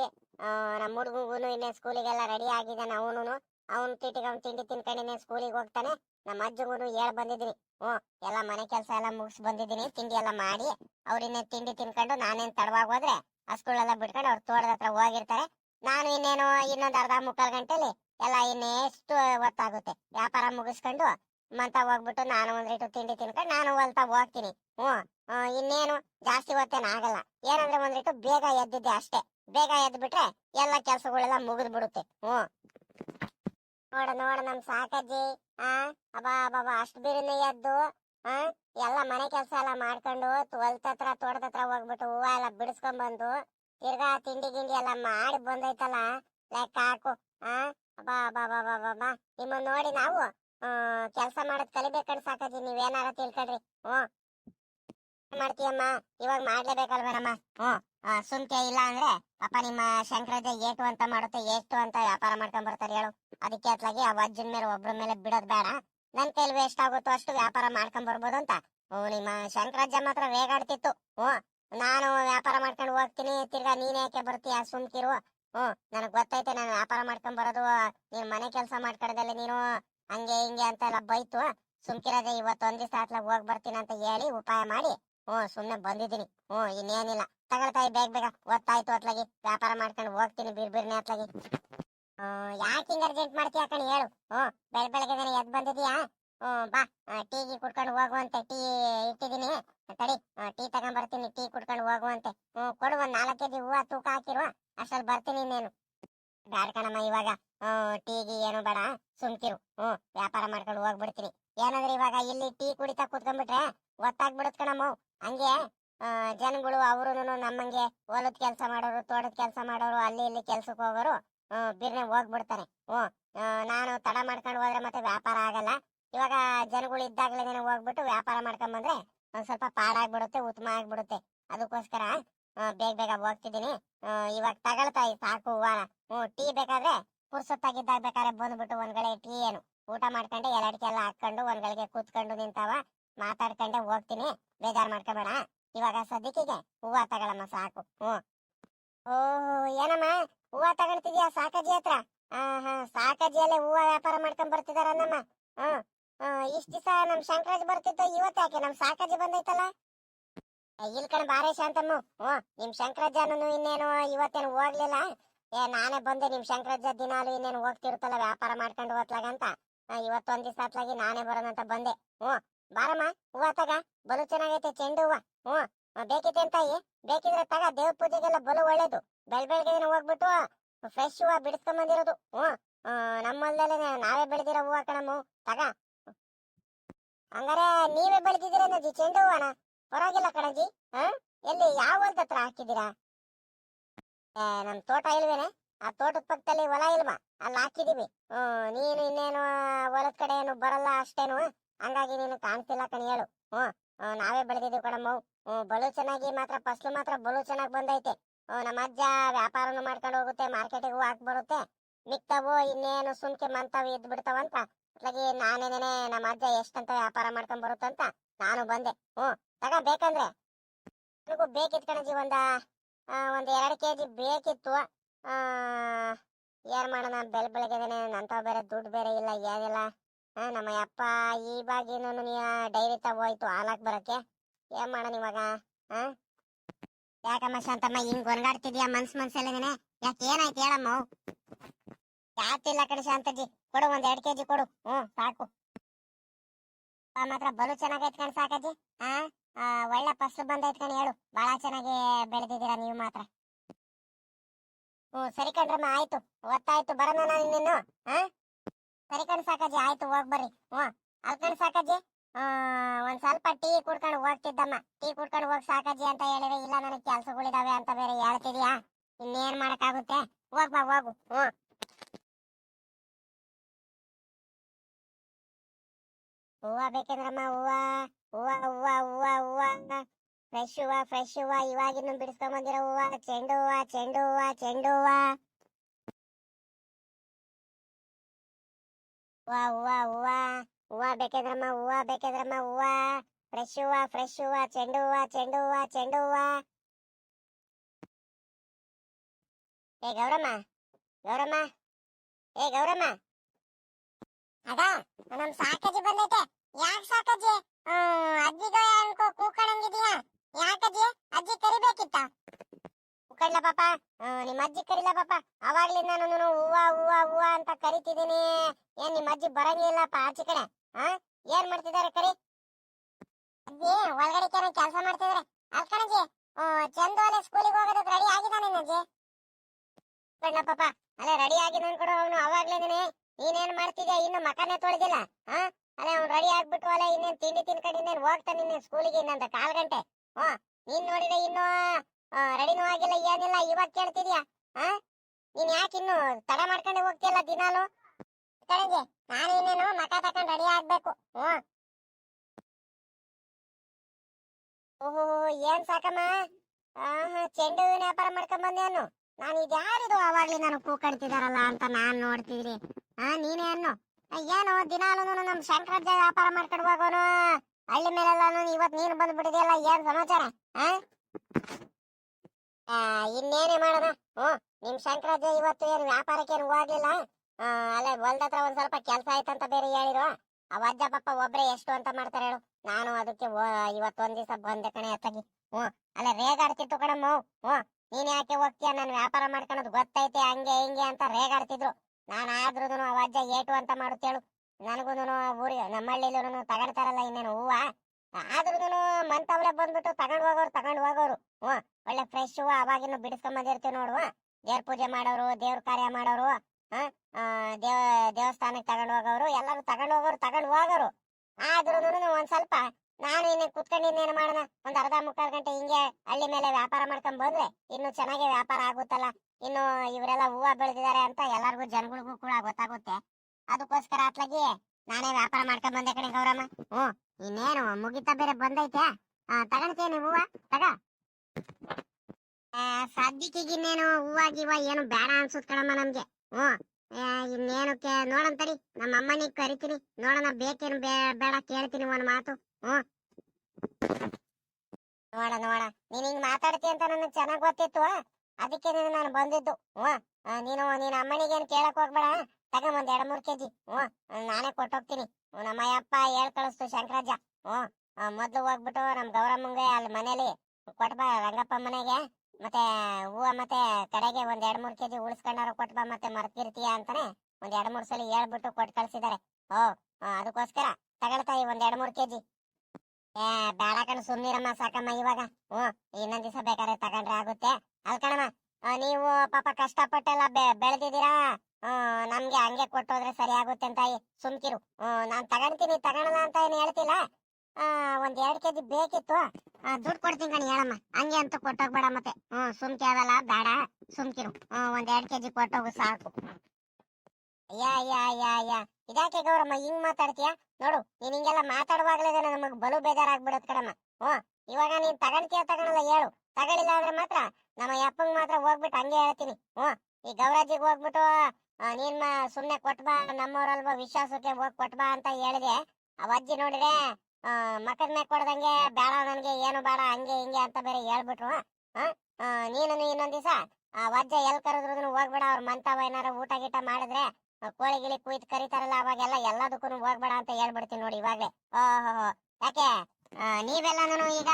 ನಮ್ಮ ಹುಡುಗಗೂ ಇನ್ನೇ ಸ್ಕೂಲಿಗೆಲ್ಲ ರೆಡಿ ಆಗಿದ್ದಾನೆ ಅವನು ಅವನು ತಿಟ್ಟಿಗೆ ಅವ್ನು ತಿಂಡಿ ತಿನ್ಕೊಂಡಿನೇ ಸ್ಕೂಲಿಗೆ ಹೋಗ್ತಾನೆ. ನಮ್ಮ ಅಜ್ಜಗೂ ಹೇಳಿ ಬಂದಿದ್ದೀನಿ ಹ್ಞೂ ಎಲ್ಲ ಮನೆ ಕೆಲಸ ಎಲ್ಲ ಮುಗಿಸಿ ಬಂದಿದ್ದೀನಿ, ತಿಂಡಿ ಎಲ್ಲ ಮಾಡಿ ಅವ್ರಿನ್ನೇ ತಿಂಡಿ ತಿನ್ಕೊಂಡು ನಾನೇನ್ ತಡವಾಗಿ ಹೋದ್ರೆ ಹಸ್ಗಳೆಲ್ಲ ಬಿಟ್ಕೊಂಡು ಅವ್ರು ತೋಟದ ಹತ್ರ ಹೋಗಿರ್ತಾರೆ. ನಾನು ಇನ್ನೇನು ಇನ್ನೊಂದು ಅರ್ಧ ಮುಕ್ಕಾಲು ಗಂಟೆಲಿ ಎಲ್ಲ ಇನ್ನೆಷ್ಟು ಹೊತ್ತಾಗುತ್ತೆ. ವ್ಯಾಪಾರ ಮುಗಿಸ್ಕೊಂಡು ಮಂತ ಹೋಗ್ಬಿಟ್ಟು ನಾನು ಒಂದ್ ರೇಟು ತಿಂಡಿ ತಿನ್ಕೊಂಡು ನಾನು ಹೊಲ್ತಾ ಹೋಗ್ತೀನಿ. ಹ್ಮ್ ಇನ್ನೇನು ಜಾಸ್ತಿ ಓದ್ತೇನೆ ಆಗಲ್ಲ. ಏನಂದ್ರೆ ರೇಟು ಬೇಗ ಎದ್ದಿದ್ದೆ ಅಷ್ಟೇ. ಬೇಗ ಎದ್ದು ಬಿಟ್ರೆ ಎಲ್ಲ ಕೆಲ್ಸಗಳೆಲ್ಲ ಮುಗಿದ್ ಬಿಡುತ್ತೆ ಹ್ಮ್ ನೋಡ ನೋಡ ನಮ್ ಸಾಕಜ್ಜಿ. ಆ ಅಬಾ ಬಾಬಾ ಅಷ್ಟ್ ಬಿರಿನ ಎದ್ದು, ಆ, ಎಲ್ಲ ಮನೆ ಕೆಲಸ ಎಲ್ಲ ಮಾಡ್ಕೊಂಡು ಹೊಲ್ತತ್ರ ತೋಟದತ್ರ ಹೋಗ್ಬಿಟ್ಟು ಹೂವ ಎಲ್ಲ ಬಿಡಿಸ್ಕೊಂಡ್ ಬಂದು ತಿರ್ಗಾ ತಿಂಡಿ ಗಿಂಡಿ ಎಲ್ಲ ಮಾಡಿ ಬಂದೈತಲ್ಲ. ಲೆಕ್ಕ ಹಾಕು. ಆ ಬಾ ಬಾ ಬಾ ಬಾ ನಿಮ್ಮನ್ನ ನೋಡಿ ನಾವು ಕೆಲಸ ಮಾಡೋದ್ ಕಲಿಬೇಕಂದ್ ಸಾಕಾಜಿ ನೀವೇನಾರ ತಿಳ್ಕೊಳ್ರಿ. ಹ್ಮ್ ಮಾಡ್ತೀಯಮ್ಮ? ಇವಾಗ ಮಾಡ್ಲೇಬೇಕಲ್ವೇನಮ್ಮ ಆ, ಸುಮ್ಕೆ ಇಲ್ಲ ಅಂದ್ರೆ ಪಾಪ ನಿಮ್ಮ ಶಂಕರಜ ಏಟು ಅಂತ ಮಾಡುತ್ತೆ ಎಷ್ಟು ಅಂತ ವ್ಯಾಪಾರ ಮಾಡ್ಕೊಂಡ್ ಬರ್ತಾರೆ ಹೇಳು. ಅದಕ್ಕೆ ಅತ್ಲಾಗಿ ಆ ವಜ್ಜನ್ ಮೇಲೆ ಒಬ್ರ ಮೇಲೆ ಬಿಡೋದ್ ಬೇಡ. ನನ್ ಕೈಲಿ ಎಷ್ಟಾಗುತ್ತೋ ಅಷ್ಟು ವ್ಯಾಪಾರ ಮಾಡ್ಕೊಂಡ್ ಬರ್ಬೋದು ಅಂತ. ಓ ನಿಮ್ಮ ಶಂಕರಜ್ಜ ಮಾತ್ರ ವೇಗಾಡ್ತಿತ್ತು ಹ್ಮ್ ನಾನು ವ್ಯಾಪಾರ ಮಾಡ್ಕೊಂಡು ಹೋಗ್ತೀನಿ ತಿರ್ಗಾ ನೀನ್ ಯಾಕೆ ಬರ್ತೀಯ? ಸುಮ್ಕಿರು. ಹ್ಮ್ ನನಗ್ ಗೊತ್ತೈತೆ ನಾನು ವ್ಯಾಪಾರ ಮಾಡ್ಕೊಂಡ್ ಬರೋದು ನೀನ್ ಮನೆ ಕೆಲಸ ಮಾಡ್ಕೊಳ್ದಲ್ಲಿ ನೀನು. ಹಂಗೆ ಹಿಂಗೆ ಅಂತೆಲ್ಲ ಬೈತು, ಸುಮ್ಕಿರದೆ ಇವತ್ತು ಒಂದ್ ದಿವಸ ಆತ್ಲ ಹೋಗ್ ಬರ್ತೀನಿ ಅಂತ ಹೇಳಿ ಉಪಾಯ ಮಾಡಿ, ಹ್ಞೂ ಸುಮ್ನೆ ಬಂದಿದ್ದೀನಿ, ಹ್ಞೂ ಇನ್ನೇನಿಲ್ಲ. ತಗೊಳ್ತಾಯಿ ಬೇಗ ಬೇಗ ಒತ್ತಾಯ್ತು ಅತ್ಲಾಗಿ, ವ್ಯಾಪಾರ ಮಾಡ್ಕೊಂಡು ಹೋಗ್ತೀನಿ ಬಿರ್ ಬಿರ್ನೆ ಅತ್ಲಾಗಿ. ಯಾಕೆ ಹಿಂಗ್ ಅರ್ಜೆಂಟ್ ಮಾಡ್ತೀಯ ಕಣಿ ಹೇಳು, ಹ್ಞೂ ಬೆಳ್ ಬೆಳಗ್ಗೆ ಎದ್ ಬಂದಿದ್ಯಾ? ಹ್ಞೂ ಬಾ ಟೀ ಗಿ ಕುಡ್ಕೊಂಡು ಹೋಗುವಂತೆ, ಟೀ ಇಟ್ಟಿದ್ದೀನಿ. ತಡಿ ಟೀ ತಗೊಂಡ್ ಬರ್ತೀನಿ ಟೀ ಕುಡ್ಕೊಂಡು ಹೋಗುವಂತೆ. ಹ್ಞೂ ಕೊಡುವ ಒಂದ್ ನಾಲ್ಕು ಕೆಜಿ ಹೂವ ತೂಕ ಹಾಕಿರುವ, ಅಷ್ಟ್ರಲ್ಲಿ ಬರ್ತೀನಿ ಇನ್ನೇನು. ಬ್ಯಾಡ್ಕಣಮ್ಮ ಇವಾಗ. ಟೀಗಿ ಏನು ಬೇಡ ಸುಮ್ಕಿರು ಹ್ಮ್, ವ್ಯಾಪಾರ ಮಾಡ್ಕೊಂಡು ಹೋಗ್ಬಿಡ್ತೀನಿ. ಏನಂದ್ರೆ ಇವಾಗ ಇಲ್ಲಿ ಟೀ ಕುಡಿತಾ ಕೂತ್ಕೊಂಡ್ಬಿಟ್ರೆ ಗೊತ್ತಾಗ್ಬಿಡುತ್ತೆ ಕಣಮ್ಮ ಹಂಗೆ ಜನಗಳು ಅವರು ನಮ್ಮಂಗೆ ಹೊಲದ ಕೆಲಸ ಮಾಡೋರು, ತೋಟದ ಕೆಲಸ ಮಾಡೋರು, ಅಲ್ಲಿ ಇಲ್ಲಿ ಕೆಲ್ಸಕ್ಕೆ ಹೋಗೋರು, ಹ್ಮ್, ಬಿರ್ನೆ ಹೋಗ್ಬಿಡ್ತಾರೆ. ಹ್ಮ್ ನಾನು ತಡ ಮಾಡ್ಕೊಂಡು ಹೋದ್ರೆ ಮತ್ತೆ ವ್ಯಾಪಾರ ಆಗಲ್ಲ. ಇವಾಗ ಜನಗಳು ಇದ್ದಾಗಲೇ ಹೋಗ್ಬಿಟ್ಟು ವ್ಯಾಪಾರ ಮಾಡ್ಕೊಂಡ್ ಬಂದ್ರೆ ಒಂದ್ ಸ್ವಲ್ಪ ಪಾಡಾಗ್ಬಿಡುತ್ತೆ, ಉತ್ತಮ ಆಗ್ಬಿಡುತ್ತೆ. ಅದಕ್ಕೋಸ್ಕರ ಬೇಗ ಬೇಗ ಹೋಗ್ತಿದ್ದೀನಿ. ಇವಾಗ ತಗೊಳ್ತಾ ಸಾಕು ಹೂವ ಹ್ಞೂ ಟೀ ಬೇಕಾದ್ರೆ ಪುರ್ಸೊತ್ತಾಗಿದ್ದಾಗ ಬೇಕಾದ್ರೆ ಬಂದ್ಬಿಟ್ಟು ಒಂದ್ಗಡೆ ಟೀ, ಏನು? ಊಟ ಮಾಡ್ಕೊಂಡೆ ಎಲ್ಲಡಿಕೆ ಎಲ್ಲ ಹಾಕೊಂಡು ಒಂದ್ಗಳಿಗೆ ಕೂತ್ಕೊಂಡು ನಿಂತಾವ, ಮಾತಾಡ್ಕೊಂಡೆ ಹೋಗ್ತೀನಿ. ಬೇಜಾರ್ ಮಾಡ್ಕೊಬೇಡ. ಇವಾಗ ಸದ್ಯಕ್ಕೆ ಹೂವ ತಗೊಳಮ್ಮ, ಸಾಕು. ಹ್ಮ್ ಓ ಏನಮ್ಮ? ಹೂವ ತಗೊಳ್ತಿದ್ಯಾ? ಸಾಕಜ್ಜಿ ಹತ್ರ? ಹಾ ಹಾ, ಸಾಕಜ್ಜಿಯಲ್ಲೇ ಹೂವ ವ್ಯಾಪಾರ ಮಾಡ್ಕೊಂಡ್ ಬರ್ತಿದಾರ ನಮ್ಮ ಹ್ಮ್ ಇಷ್ಟ ದಿವಸ ನಮ್ ಶಂಕರಾಜ್ ಬರ್ತಿತ್ತು, ಇವತ್ತು ಯಾಕೆ? ನಮ್ ಸಾಕಜ್ಜಿ ಬಂದೈತಲ್ಲ? ಇಲ್ ಬಾರೇ ಶಾಂತಮ್ಮ. ಹ್ಮ್ ನಿಮ್ ಶಂಕರಜ್ಜನೂ ಇನ್ನೇನು ಇವತ್ತೇನು ಹೋಗ್ಲಿಲ್ಲ? ಏ ನಾನೇ ಬಂದೆ ನಿಮ್ ಶಂಕರಜ್ಜ ದಿನಾಲು ಇನ್ನೇನು ಹೋಗ್ತಿರ್ತಲ್ಲ ವ್ಯಾಪಾರ ಮಾಡ್ಕೊಂಡು ಹೋತ್ಲಾಗಂತ ಇವತ್ತೊಂದ್ ದಿವಸ ಆತ್ಲಾಗಿ ನಾನೇ ಬರೋಣಂತ ಬಂದೆ. ಹ್ಮ್ ಬಾರಮ್ಮ ಹೂವ ತಗ ಬಲು ಚೆನ್ನಾಗೈತೆ ಚೆಂಡು ಹೂವ. ಹ್ಮ್ ಬೇಕಿದೆ ಅಂತ ಬೇಕಿದ್ರೆ ತಗ ದೇವ್ ಪೂಜೆಗೆಲ್ಲ ಬಲು ಒಳ್ಳೇದು. ಬೆಳ್ ಬೆಳಗ್ಗೆ ಹೋಗ್ಬಿಟ್ಟು ಫ್ರೆಶ್ ಹೂವ ಬಿಡಿಸ್ಕೊಂಡ್ ಬಂದಿರೋದು ಹ್ಮ್ ಆ, ನಮ್ಮ ಹೊಲ್ದಲ್ಲೇ ನಾವೇ ಬೆಳೆದಿರೋ ಹೂವ ಕಣಮ್ಮ ತಗ. ಹಂಗಾರೆ ನೀವೇ ಬೆಳೆದಿದ್ದೀರ ಚೆಂಡು ಹೂವನ? ಪರವಾಗಿಲ್ಲ ಕಣಜಿ ಹಾ? ಎಲ್ಲಿ ಯಾವ ಹೊಲ್ದ ಹತ್ರ ಹಾಕಿದ್ದೀರಾ? ನಮ್ ತೋಟ ಇಲ್ವೇನೆ? ಆ ತೋಟದ ಪಕ್ಕದಲ್ಲಿ ಹೊಲ ಇಲ್ವಾ? ಅಲ್ಲಿ ಹಾಕಿದೀವಿ. ನೀನು ಇನ್ನೇನು ಹೊಲದ ಕಡೆ ಏನು ಬರಲ್ಲ ಅಷ್ಟೇನು? ಹಂಗಾಗಿ ನೀನು ಕಾಣ್ತಿಲ್ಲ ಕಣಿ, ಹೇಳು. ಹ್ಮ್ ನಾವೇ ಬೆಳೆದಿದ್ದೀವಿ ಹ್ಮ್ ಬಲು ಚೆನ್ನಾಗಿ ಮಾತ್ರ, ಫಸ್ಲು ಮಾತ್ರ ಬಲು ಚೆನ್ನಾಗಿ ಬಂದೈತೆ. ನಮ್ಮ ಅಜ್ಜ ವ್ಯಾಪಾರನು ಮಾಡ್ಕೊಂಡು ಹೋಗುತ್ತೆ, ಮಾರ್ಕೆಟಿಗೂ ಹಾಕಿ ಬರುತ್ತೆ. ಮಿಕ್ತವು, ಇನ್ನೇನು ಸುಮ್ಕೆ ಮಂತವು ಇದ್ ಬಿಡ್ತಾವಂತ. ಅಟ್ಲಾಗಿ ನಾನೇನೇನೆ, ನಮ್ಮ ಅಜ್ಜ ಎಷ್ಟಂತ ವ್ಯಾಪಾರ ಮಾಡ್ಕೊಂಡ್ ಬರುತ್ತಂತ, ನಾನು ಬಂದೆ. ಹ್ಮ್ ತಗ ಬೇಕಂದ್ರೆ. ನನಗೂ ಬೇಕಿತ್ತು ಕಣಜಿ ಒಂದ ಒಂದ್ ಎರಡು ಕೆಜಿ ಬೇಕಿತ್ತು. ಆ, ಏನ್ ಮಾಡೋಣ ಬೆಲ್ ಬೆಳಗ್ಗೆದೇನೆ ನಂತ ಬೇರೆ ದುಡ್ಡು ಬೇರೆ ಇಲ್ಲ, ಏನಿಲ್ಲ. ನಮ್ಮ ಅಪ್ಪ ಇವಾಗಿನೂ ಡೈರಿ ತಗೋಯ್ತು ಹಾಲಾಕ್ ಬರೋಕ್ಕೆ. ಏನ್ ಮಾಡೋಣ ಇವಾಗ, ಆ? ಯಾಕಮ್ಮ ಶಾಂತಮ್ಮ, ಹಿಂಗ್ ಗೊನ್ಗಾಡ್ತಿದ್ಯಾ ಮನ್ಸ್ ಮನ್ಸಲ್ಲೇನೆ ಯಾಕೆ ಏನಾಯ್ತು ಹೇಳಮ್ಮ ಯಾತಿಲ್ಲ ಕಡೆ ಶಾಂತಜಿ, ಕೊಡು ಒಂದ್ ಎರಡ್ ಕೆಜಿ ಕೊಡು. ಹ್ಮ್, ಸಾಕು. ಮಾತ್ರ ಬಲು ಚೆನ್ನಾಗೈತ್ ಕಣ್ ಸಾಕಜ್ಜಿ ಹಾ ಒಳ್ಳೆ ಫಸಲು ಬಂದೈತ್ ಕಣಿ ಹೇಳು. ಬಹಳ ಚೆನ್ನಾಗಿ ಬೆಳೆದಿದ್ದೀರಾ ನೀವು ಮಾತ್ರ. ಹ್ಞೂ ಸರಿ ಕಣ್ರಮ್ಮ ಆಯ್ತು. ಗೊತ್ತಾಯ್ತು ಬರೋಣ ನಾನು ನಿನ್ನ ಸರಿ ಕಣ್ ಸಾಕಜ್ಜಿ ಆಯ್ತು ಹೋಗ್ ಬರ್ರಿ. ಹ್ಮ್ ಅಲ್ಕಣ್ ಸಾಕಜ್ಜಿ. ಆ, ಒಂದ್ ಸ್ವಲ್ಪ ಟೀ ಕುಡ್ಕೊಂಡು ಹೋಗ್ತಿದ್ದಮ್ಮ. ಟೀ ಕುಡ್ಕೊಂಡು ಹೋಗ್ ಸಾಕಾಜಿ ಅಂತ ಹೇಳಿದ್ರೆ ಇಲ್ಲ ನನಗೆ ಕೆಲ್ಸಗಳಿದಾವೆ ಅಂತ ಬೇರೆ ಹೇಳ್ತಿದ್ಯಾ? ಇನ್ನೇನ್ ಮಾಡಕ್ಕಾಗುತ್ತೆ? ಹೋಗ್ ಬಾ ಹೋಗು. ಹ್ಮ್ ಹೂವ ಬೇಕಂದ್ರಮ್ಮ ಹೂವ. ಹೂವ ಹೂವ ಹೂವ ಫ್ರೆಶ್ ಹೂವ ಫ್ರೆಶ್ ಹೂವ. ಇವಾಗಿನ್ನು ಬಿಡಿಸ್ಕೊಂಡ್ ಬಂದಿರೋ ಹೂವ. ಚೆಂಡು ಹೂವ ಚೆಂಡು ಹೂವ ಚೆಂಡು ಹೂವ. ಹೂವ ಹೂವ ಹೂವ. ಹೂವ ಬೇಕೇದ್ರಮ್ಮ, ಹೂವ ಬೇಕಂದ್ರಮ್ಮ, ಹೂವ. ಫ್ರೆಶ್ ಹೂವ ಫ್ರೆಶ್ ಹೂವ. ಚೆಂಡು ಹೂವ ಚೆಂಡು ಹೂವ ಚೆಂಡು ಹೂವ. ಏ ಗೌರಮ್ಮ ಗೌರಮ್ಮ, ಏ ಗೌರಮ್ಮ. ಅದ, ನಮ್ ಸಾಕಾಜಿ ಬಂದೈತೆ. ಯಾಕ್ ಸಾಕಜ್ಜಿ? ಅಜ್ಜಿಗ ಅನ್ಕೋ ಕೂಕಣಂಗಿದೀಯಾ? ಯಾಕಜ್ಜಿ? ಅಜ್ಜಿ ಕರಿಬೇಕಿತ್ತ? ಕೂಕಣ್ಲ ಪಾಪ ನಿಮ್ಮ ನಿಮ್ ಅಜ್ಜಿ ಕರಿಲ್ಲ ಪಾಪ. ಅವಾಗ್ಲಿಂದ ನಾನು ಹೂವ ಹೂವ ಹೂವ ಅಂತ ಕರಿತಿದ್ದೀನಿ. ಏನ್ ನಿಮ್ಮ ಅಜ್ಜಿ ಬರಂಗಿಲ್ಲಪ್ಪ ಆಚೆ ಕಡೆ? ಹಾ? ಏನ್ ಮಾಡ್ತಿದಾರೆ ಕರಿ? ಅಜ್ಜಿ, ಒಳಗಡೆ ಕೆಲ ಕೆಲಸ ಮಾಡ್ತಿದಾರೆ? ಅಲ್ಕಣಜ್ಜಿ ಚಂದು ಅಲ್ಲೇ ಸ್ಕೂಲಿಗೆ ಹೋಗೋದಕ್ಕೆ ರೆಡಿ ಆಗಿದ್ದಾನೆ ಅಜ್ಜಿ. ಕಣ್ಣ ಪಾಪ, ಅಲ್ಲೇ ರೆಡಿ ಆಗಿದ್ದಾನೆ ಕೂಡ ಅವನು. ಅವಾಗ್ಲೇನೆ ನೀನೇನ್ ಮಾಡ್ತಿದ್ಯಾ? ಇನ್ನು ಮಕನೇ ತೊಳೆದಿಲ್ಲ. ಹಾ? ಅಲ್ಲೇ ಅವ್ನು ರೆಡಿ ಆಗ್ಬಿಟ್ಟು ಅಲ್ಲ ಇನ್ನೇನ್ ತಿಂಡಿ ತಿನ್ಕೊಂಡು ಇನ್ನೇನ್ ಹೋಗ್ತಾನೆ ಇನ್ನೇನ್ ಸ್ಕೂಲಿಗೆ ಇನ್ನಂತ ಕಾಲ್ ಗಂಟೆ? ಹಾ ನೀನ್ ನೋಡಿದ್ರೆ ಇನ್ನು ರೆಡಿನೂ ಆಗಿಲ್ಲ, ಏನಿಲ್ಲ, ಇವಾಗ ಕೇಳ್ತಿದ್ಯಾ? ಹಾ ನೀನ್ ಯಾಕೆ ಇನ್ನು ತಡ ಮಾಡ್ಕೊಂಡೆ ಹೋಗ್ತಿಯಲ್ಲ ದಿನಾಲು? ಕಡೆಗೆ ನಾನು ಇನ್ನೇನು ಮಕ ತಕೊಂಡ್ ರೆಡಿ ಆಗ್ಬೇಕು ಹ್ಮ್ ಓಹೋ, ಏನ್ ಸಾಕಮ್ಮ? ಆಹಾ, ಚೆಂಡು ಹೂವಿನ ವ್ಯಾಪಾರ ಮಾಡ್ಕೊಂಡ್ ಬಂದೇನು ನಾನು ಇದ್ಯಾರಿದು ಅವಾಗ್ಲಿ ನಾನು ಕೂಕಡ್ತಿದಾರಲ್ಲ ಅಂತ ನಾನ್ ನೋಡ್ತಿದ್ರಿ ಹಾ ನೀನೇ ಅನ್ನು? ಏನು ದಿನಾಲೂ ನಮ್ ಶಂಕರಜ್ಜ ವ್ಯಾಪಾರ ಮಾಡ್ಕೊಂಡು ಹೋಗೋನು. ಹಳ್ಳಿ ಮೇಲೆಲ್ಲ ಇವತ್ ನೀನು ಬಂದ್ಬಿಟ್ಟಿದೆಯಲ್ಲ ಏನ್ ಸಮಾಚಾರ ಇನ್ನೇನೆ ಮಾಡೋಣ? ಹ್ಮ್ ನಿಮ್ ಶಂಕರಾಜ ಇವತ್ತು ಏನು ವ್ಯಾಪಾರಕ್ಕೆ ಏನು ಹೋಗ್ಲಿಲ್ಲ ಅಲ್ಲೇ ಹೊಲ್ದ ಹತ್ರ ಒಂದ್ ಸ್ವಲ್ಪ ಕೆಲ್ಸ ಆಯ್ತಂತ ಬೇರೆ ಹೇಳಿರು ಆ ಅಜ್ಜ ಪಪ್ಪ ಒಬ್ರೆ ಎಷ್ಟು ಅಂತ ಮಾಡ್ತಾರೆ ಹೇಳು. ನಾನು ಅದಕ್ಕೆ ಇವತ್ತೊಂದ್ ದಿವಸ ಬಂದೆ ಕಣೆ ಅತ್ತಗಿ. ಹ್ಮ್ ಅಲ್ಲೇ ರೇಗಾಡ್ತಿತ್ತು ಕಣಮ್ಮ ಹ್ಮ್ ನೀನ್ ಯಾಕೆ ಹೋಗ್ತೀಯ? ನಾನು ವ್ಯಾಪಾರ ಮಾಡ್ಕೊಳೋದು ಗೊತ್ತೈತೆ, ಹಂಗೆ, ಹಿಂಗೆ ಅಂತ ರೇಗಾಡ್ತಿದ್ರು. ನಾನು ಆದ್ರೂ ಆ ಅಜ್ಜ ಏಟು ಅಂತ ಮಾಡುತ್ತೇಳು. ನನಗೂ ಊರಿಗೆ ನಮ್ಮ ಹಳ್ಳಿಲೂ ತಗೊಳ್ತಾರಲ್ಲ ಇನ್ನೇನು ಹೂವ? ಆದ್ರೂ ಮಂತವ್ರೆ ಬಂದ್ಬಿಟ್ಟು ತಗೊಂಡ್ ಹೋಗೋರು ತಗೊಂಡ್ ಹೋಗೋರು. ಹ್ಞೂ, ಒಳ್ಳೆ ಫ್ರೆಶ್ ಹೂವು ಅವಾಗಿನ ಬಿಡಿಸ್ಕೊಂಬಂದಿರ್ತೀವಿ ನೋಡುವ ದೇವ್ರ ಪೂಜೆ ಮಾಡೋರು, ದೇವ್ರ ಕಾರ್ಯ ಮಾಡೋರು ದೇವ ದೇವಸ್ಥಾನಕ್ಕೆ ತಗೊಂಡ್ ಹೋಗೋರು, ಎಲ್ಲರೂ ತಗೊಂಡ್ ಹೋಗೋರು ತಗೊಂಡ್ ಹೋಗೋರು. ಆದ್ರೂ ಒಂದ್ ಸ್ವಲ್ಪ ನಾನು ಇನ್ನೇ ಕುತ್ಕೊಂಡು ಇನ್ನೇನು ಮಾಡೋಣ? ಒಂದ್ ಅರ್ಧ ಮುಕ್ಕಾಲ್ ಗಂಟೆ ಹಿಂಗೆ ಹಳ್ಳಿ ಮೇಲೆ ವ್ಯಾಪಾರ ಮಾಡ್ಕೊಂಡ್ ಬಂದ್ರೆ ಇನ್ನು ಚೆನ್ನಾಗಿ ವ್ಯಾಪಾರ ಆಗುತ್ತಲ್ಲ? ಇನ್ನು ಇವರೆಲ್ಲ ಹೂವ ಬೆಳೆದಿದ್ದಾರೆ ಅಂತ ಎಲ್ಲರಿಗೂ ಜನಗಳಿಗೂ ಕೂಡ ಗೊತ್ತಾಗುತ್ತೆ. ಅದಕ್ಕೋಸ್ಕರ ಅತ್ಲಾಗಿ ನಾನೇ ವ್ಯಾಪಾರ ಮಾಡ್ಕೊಂಡ್ ಬಂದೆ ಕಣೆ ಗೌರಮ್ಮ. ಹ್ಮ್ ಇನ್ನೇನು ಮುಗಿತಾ ಬೇರೆ ಬಂದೈತೆ. ಆ, ತಗೊಳ್ತೀನಿ ಹೂವ ತಗ. ಸದ್ಯಕ್ಕೆ ಇನ್ನೇನು ಹೂವ ಗೀವ ಏನು ಬೇಡ ಅನ್ಸುತ್ ಕಣಮ್ಮ ನಮ್ಗೆ. ಹ್ಮ್ ಇನ್ನೇನಕ್ಕೆ ನೋಡೋಣ ತಡಿ ನಮ್ಮ ಅಮ್ಮನಿಗೆ ಕರಿತೀನಿ. ನೋಡೋಣ ಬೇಕೇನು ಬೇಡ ಕೇಳ್ತೀನಿ ಒಂದ್ ಮಾತು. ಹ್ಮ್ ನೋಡ ನೋಡ ನೀನ್ ಹಿಂಗ್ ಮಾತಾಡ್ತಿ ಅಂತ ನನಗೆ ಚೆನ್ನಾಗ್ ಗೊತ್ತಿತ್ತು. ಅದಕ್ಕೆ ನೀನು ಬಂದಿದ್ದು. ನೀನು, ನೀನ್ ಅಮ್ಮನಿಗೆ ಏನು ಕೇಳಕ್ ಹೋಗ್ಬೇಡ. ತಗೊಂಡ್ ಒಂದ್ ಎರಡ್ ಮೂರ್ ಕೆಜಿ. ನಾನೇ ಕೊಟ್ಟೋಗ್ತೀನಿ. ನಮ್ಮ ಅಪ್ಪ ಹೇಳ್ ಕಳಿಸ್ತು ಶಂಕರಜ್ಜ ಹ್ಞೂ. ಮೊದ್ಲು ಹೋಗ್ಬಿಟ್ಟು ನಮ್ ಗೌರಮ್ಮಂಗೆ ಅಲ್ಲಿ ಮನೇಲಿ ಕೊಟ್ಬಾ ರಂಗಪ್ಪ ಮನೆಗೆ. ಮತ್ತೆ ಹೂವ ಮತ್ತೆ ಕಡೆಗೆ ಒಂದ್ ಎರಡ್ ಮೂರ್ ಕೆಜಿ ಉಳಿಸ್ಕೊಂಡಾರ ಕೊಟ್ಬಾ ಮತ್ತೆ ಮರ್ತಿರ್ತೀಯ ಅಂತಾನೆ ಒಂದ್ ಎರಡ್ ಮೂರ್ ಸಲ ಹೇಳ್ಬಿಟ್ಟು ಕೊಟ್ ಕಳ್ಸಿದಾರೆ ಓ ಅದಕ್ಕೋಸ್ಕರ ತಗೊಳ್ತಾಯಿ ಒಂದ್ ಎರಡ್ ಮೂರ್ ಕೆಜಿ. ಏ ಬೇಡ ಕಣ್ ಸುಮ್ನಿರಮ್ಮ ಸಾಕಮ್ಮ ಇವಾಗ. ಹ್ಮ್ ಇನ್ನೊಂದ್ ದಿವಸ ಬೇಕಾದ್ರೆ ತಗೊಂಡ್ರೆ ಆಗುತ್ತೆ. ಅಲ್ಕಣಮ್ಮ ನೀವು ಪಾಪ ಕಷ್ಟಪಟ್ಟೆಲ್ಲ ಬೆಳೆದಿದ್ದೀರಾ? ನಮ್ಗೆ ಹಂಗೆ ಕೊಟ್ಟೋದ್ರೆ ಸರಿ ಆಗುತ್ತೆ ಅಂತ ಸುಮ್ಕಿರು. ನಾನ್ ತಗೊಂತೀನಿ, ತಗೊಳಲ್ಲ ಅಂತ ಏನು ಹೇಳ್ತಿಲ್ಲ. ಒಂದ್ ಎರಡ್ ಕೆಜಿ ಬೇಕಿತ್ತು. ದುಡ್ಡು ಕೊಡ್ತೀನಿ ಕಣಿ ಹೇಳಮ್ಮ. ಹಂಗೆ ಅಂತ ಕೊಟ್ಟೋಗ್ಬೇಡ ಮತ್ತೆ. ಹ್ಮ್, ಸುಮ್ಕೆ ಅವೆಲ್ಲ ಬೇಡ, ಸುಮ್ಕಿರು. ಒಂದ್ ಎರಡ್ ಕೆಜಿ ಕೊಟ್ಟೋಗು ಸಾಕು. ಯಾ ಯಾ ಯಾ ಯಾ. ಇದಾಕೆ ಗೌರಮ್ಮ, ಹಿಂಗ್ ಮಾತಾಡ್ತೀಯ? ನೋಡು, ನೀನ್ ಹಿಂಗೆಲ್ಲ ಮಾತಾಡುವಾಗ್ಲೇ ನಮಗ್ ಬಲು ಬೇಜಾರಾಗ್ಬಿಡತ್ ಕಣಮ್ಮ. ಹ್ಮ್, ಇವಾಗ ನೀನ್ ತಗೊಂತೀಯ, ತಗೊಳಲ್ಲ ಹೇಳು. ತಗೊಳಿಲ್ಲ ಅಂದ್ರೆ ಮಾತ್ರ ನಮ್ಮ ಯಪ್ಪಂಗ್ ಮಾತ್ರ ಹೋಗ್ಬಿಟ್ಟು ಹಂಗೆ ಹೇಳ್ತೀನಿ. ಹ್ಮ್ ಈ ಗೌರಾಜಿಗೆ ಹೋಗ್ಬಿಟ್ಟು ನೀನ್ ಸುಮ್ನೆ ಕೊಟ್ಬಾ ನಮ್ಮವ್ರಲ್ವಾ ವಿಶ್ವಾಸಕ್ಕೆ ಹೋಗ್ ಕೊಟ್ಬಾ ಅಂತ ಹೇಳಿದೆ. ಆ ಅಜ್ಜಿ ನೋಡಿದ್ರೆ ಆ, ಮಕದ ಮೇಲೆ ಕೊಡ್ದಂಗೆ ಬೇಡ ನನ್ಗೆ ಏನು ಬೇಡ ಹಂಗೆ ಹಿಂಗೆ ಅಂತ ಬೇರೆ ಹೇಳ್ಬಿಟ್ರು. ನೀನು ಇನ್ನೊಂದ್ ದಿವಸ ಆ ವಜ್ಜ ಎಲ್ ಕರೆದ್ರು ಹೋಗ್ಬೇಡ ಅವ್ರ ಮಂತವ ಏನಾರ ಊಟ ಗೀಟ ಮಾಡಿದ್ರೆ ಕೋಳಿ ಗಿಳಿ ಕುಯ್ತು ಕರಿತಾರಲ್ಲ ಅವಾಗೆಲ್ಲ ಎಲ್ಲದಕ್ಕೂ ಹೋಗ್ಬೇಡ ಅಂತ ಹೇಳ್ಬಿಡ್ತೀನಿ ನೋಡಿ ಇವಾಗ್ಲೇ. ಓಹೋ ಯಾಕೆ? ನೀವೆಲ್ಲಾನು ಈಗ